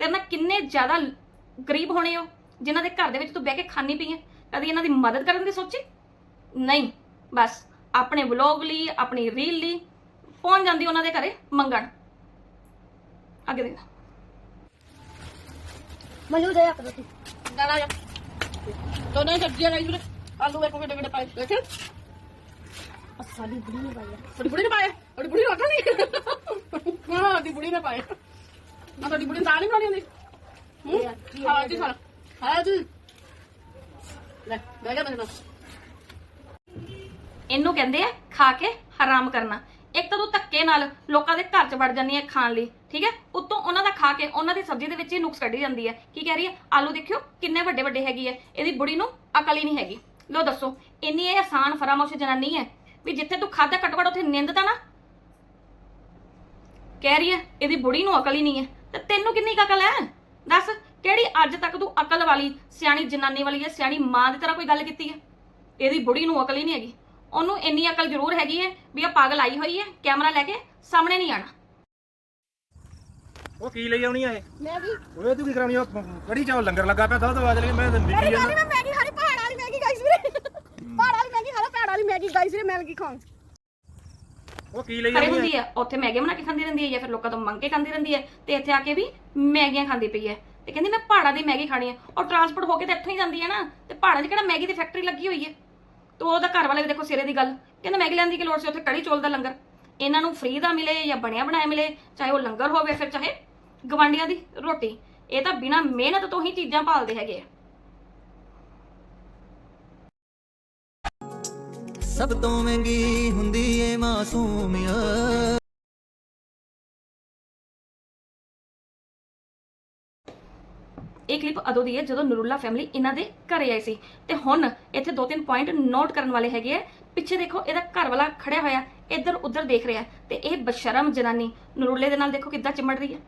[SPEAKER 6] ਤੇਰੇ ਨਾਲ ਕਿੰਨੇ ਜ਼ਿਆਦਾ ਗਰੀਬ ਹੋਣੇ ਹੋ, ਜਿਨ੍ਹਾਂ ਦੇ ਘਰ ਦੇ ਵਿੱਚ ਤੂੰ ਬਹਿ ਕੇ ਖਾਣੀ ਪਈ ਹੈ? ਕਦੀ ਇਹਨਾਂ ਦੀ ਮਦਦ ਕਰਨ ਦੀ ਸੋਚੀ? ਨਹੀਂ, ਬਸ ਆਪਣੇ ਵਲੌਗ ਲਈ, ਆਪਣੀ ਰੀਲ ਲਈ ਪਹੁੰਚ ਜਾਂਦੀ ਉਹਨਾਂ ਦੇ ਘਰੇ ਮੰਗਣ। ਅੱਗੇ ਦੇਖ
[SPEAKER 7] ਮੈਨੂੰ ਦੇ ਇੱਕ ਰੋਟੀ
[SPEAKER 1] ਗਾਣਾ ਜਾ। ਦੋਨੇ ਸਬਜ਼ੀਆਂ ਲਈ ਵੀਰੇ। ਆਲੂ ਵੇਖੋ ਕਿੱਡੇ ਕਿੱਡੇ ਪਾਏ। ਦੇਖੇ
[SPEAKER 7] ਸਾਡੀ ਬੁੜੀ ਨੇ ਪਾਈ ਆ।
[SPEAKER 1] ਤੁਹਾਡੀ ਬੁੜੀ ਨੇ ਪਾਏ? ਤੁਹਾਡੀ ਬੁੜੀ ਰੋਟਾ ਨਹੀਂ। ਹਾਂ ਤੁਹਾਡੀ ਬੁੜੀ ਨੇ ਪਾਏ। ਨਾ ਤੁਹਾਡੀ ਬੁੜੀ ਨੇ ਦਾਲ ਨਹੀਂ ਬਣਾਉਣੀ ਹੁੰਦੀ। ਹੂੰ? ਹਾਂ ਜੀ ਖਾਣਾ ਹਾਂ ਜੀ। ਲੈ ਬਹਿ ਮੇਰੇ ਨਾਲ।
[SPEAKER 6] ਇਹਨੂੰ ਕਹਿੰਦੇ ਆ ਖਾ ਕੇ ਹਰਾਮ ਕਰਨਾ। ਇੱਕ ਤਾਂ ਤੂੰ ਧੱਕੇ ਨਾਲ ਲੋਕਾਂ ਦੇ ਘਰ 'ਚ ਵੜ ਜਾਂਦੀ ਹੈ ਖਾਣ ਲਈ। ਠੀਕ ਹੈ? ਉੱਤੋਂ ਉਹਨਾਂ ਦਾ ਖਾ ਕੇ ਉਹਨਾਂ ਦੀ ਸਬਜ਼ੀ ਦੇ ਵਿੱਚ ਹੀ ਨੁਕਸ ਕੱਢੀ ਜਾਂਦੀ ਹੈ। ਕੀ ਕਹਿ ਰਹੀ ਹੈ? ਆਲੂ ਦੇਖਿਓ, ਕਿੰਨੇ ਵੱਡੇ ਵੱਡੇ ਹੈਗੀ ਹੈ। ਇਹਦੀ ਬੁੜੀ ਨੂੰ ਅਕਲ ਹੀ ਨਹੀਂ ਹੈਗੀ। ਲੋ ਦੱਸੋ, ਇੰਨੀ ਇਹ ਆਸਾਨ ਫਰਾਮੋਸ਼ ਜਨਾਨੀ ਹੈ ਵੀ ਜਿੱਥੇ ਤੂੰ ਖਾਦਾ ਘੱਟੋ ਘੱਟ ਉੱਥੇ ਨਿੰਦ ਤਾਂ ਨਾ ਕਹਿ ਰਹੀ ਹੈ, ਇਹਦੀ ਬੁੜੀ ਨੂੰ ਅਕਲ ਹੀ ਨਹੀਂ ਹੈ। ਤੇ ਤੈਨੂੰ ਕਿੰਨੀ ਕੁ ਅਕਲ ਹੈ? ਦੱਸ, ਕਿਹੜੀ ਅੱਜ ਤੱਕ ਤੂੰ ਅਕਲ ਵਾਲੀ ਸਿਆਣੀ ਜਨਾਨੀ ਵਾਲੀ ਹੈ, ਸਿਆਣੀ ਮਾਂ ਦੀ ਤਰ੍ਹਾਂ ਕੋਈ ਗੱਲ ਕੀਤੀ ਹੈ? ਇਹਦੀ ਬੁੜੀ ਨੂੰ ਅਕਲ ਹੀ ਨਹੀਂ ਹੈਗੀ। ਉਹਨੂੰ ਇੰਨੀ ਅਕਲ ਜ਼ਰੂਰ ਹੈਗੀ ਹੈ ਵੀ ਆ ਪਾਗਲ ਆਈ ਹੋਈ ਹੈ, ਕੈਮਰਾ ਲੈ ਕੇ ਸਾਹਮਣੇ ਨਹੀਂ ਆਣਾ
[SPEAKER 8] ਉਹ ਕੀ ਲਈ ਆਉਣੀ ਆ ਇਹ?
[SPEAKER 7] ਮੈਂ ਵੀ।
[SPEAKER 8] ਓਏ ਤੂੰ ਕੀ ਕਰਾਉਣੀ ਆ? ਕੜੀ ਚਾਵਲ ਲੰਗਰ ਲੱਗਾ ਪਿਆ ਦੁੱਧ ਵਾਜ ਲਈ ਮੈਂ ਤਾਂ
[SPEAKER 7] ਮੈਂ ਮੈਗੀ ਖਾਣੀ ਪਹਾੜ ਵਾਲੀ ਮੈਗੀ ਗਾਈਸ ਵੀਰੇ। ਪਹਾੜ ਵਾਲੀ ਮੈਗੀ ਖਾ ਲਓ ਪਹਾੜ ਵਾਲੀ ਮੈਗੀ ਗਾਈਸ ਵੀਰੇ ਮੈਂ ਲੱਗੀ ਖਾਣ
[SPEAKER 8] ਉਹ ਕੀ ਲਈ
[SPEAKER 6] ਖਰੇ
[SPEAKER 8] ਆਉਣੀ ਆ?
[SPEAKER 6] ਹੁੰਦੀ ਹੈ ਉੱਥੇ ਮੈਗੀ ਬਣਾ ਕੇ ਖਾਂਦੀ ਰਹਿੰਦੀ ਹੈ ਜਾਂ ਫਿਰ ਲੋਕਾਂ ਤੋਂ ਮੰਗ ਕੇ ਖਾਂਦੀ ਰਹਿੰਦੀ ਹੈ ਤੇ ਇੱਥੇ ਆ ਕੇ ਵੀ ਮੈਗੀਆਂ ਖਾਂਦੀ ਪਈ ਹੈ ਤੇ ਕਹਿੰਦੀ ਮੈਂ ਪਹਾੜਾਂ ਦੀ ਮੈਗੀ ਖਾਣੀ ਹੈ ਔਰ ਟਰਾਂਸਪੋਰਟ ਹੋ ਕੇ ਤਾਂ ਇੱਥੋਂ ਹੀ ਜਾਂਦੀ ਹੈ ਨਾ ਤੇ ਪਹਾੜਾਂ 'ਚ ਕਿਹੜਾ ਮੈਗੀ ਦੀ ਫੈਕਟਰੀ ਲੱਗੀ ਹੋਈ ਹੈ ਤੇ ਉਹਦਾ ਘਰ ਵਾਲੇ ਵੀ ਦੇਖੋ ਸਿਰੇ ਦੀ ਗੱਲ। ਕਹਿੰਦਾ ਮੈਗੀ ਲੈਣ ਦੀ ਕੀ ਲੋੜ ਸੀ? ਉੱਥੇ ਕੜੀ ਚੌਲ ਦਾ ਲੰਗਰ। ਇਹਨਾਂ ਨੂੰ ਫ੍ਰੀ ਦਾ ਮਿਲੇ ਜਾਂ ਬਣਿਆ ਬਣਾਇਆ ਮਿਲੇ ਚਾਹੇ ਉਹ ਲੰਗਰ ਹੋਵੇ ਫਿਰ ਚਾਹੇ ਗਵਾਂਡੀਆਂ ਦੀ ਰੋਟੀ। ਇਹ ਤਾਂ ਬਿਨਾ ਮਿਹਨਤ ਤੋਂ ਹੀ ਚੀਜ਼ਾਂ ਭਾਲਦੇ ਹੈਗੇ ਆ।
[SPEAKER 9] ਸਭ ਤੋਂ ਮਹਿੰਗੀ ਹੁੰਦੀ ਏ ਮਾਸੂਮੀਅਤ
[SPEAKER 6] ਇਹ ਕਲਿੱਪ ਅਦੋਂ ਦੀ ਹੈ ਜਦੋਂ ਨਰੁੱਲਾ ਫੈਮਿਲੀ ਇਹਨਾਂ ਦੇ ਘਰੇ ਆਈ ਸੀ। ਤੇ ਹੁਣ ਇੱਥੇ ਦੋ ਤਿੰਨ ਪੁਆਇੰਟ ਨੋਟ ਕਰਨ ਵਾਲੇ ਹੈਗੇ ਆ। ਪਿੱਛੇ ਦੇਖੋ ਇਹਦਾ ਘਰ ਵਾਲਾ ਖੜਿਆ ਹੋਇਆ ਇੱਧਰ ਉੱਧਰ ਦੇਖ ਰਿਹਾ। ਤੇ ਇਹ ਬਸ਼ਰਮ ਜਨਾਨੀ। ਨਰੁੱਲੇ ਦੇ ਨਾਲ ਦੇਖੋ ਕਿੱਦਾਂ ਚਿਮੜ ਰਹੀ ਹੈ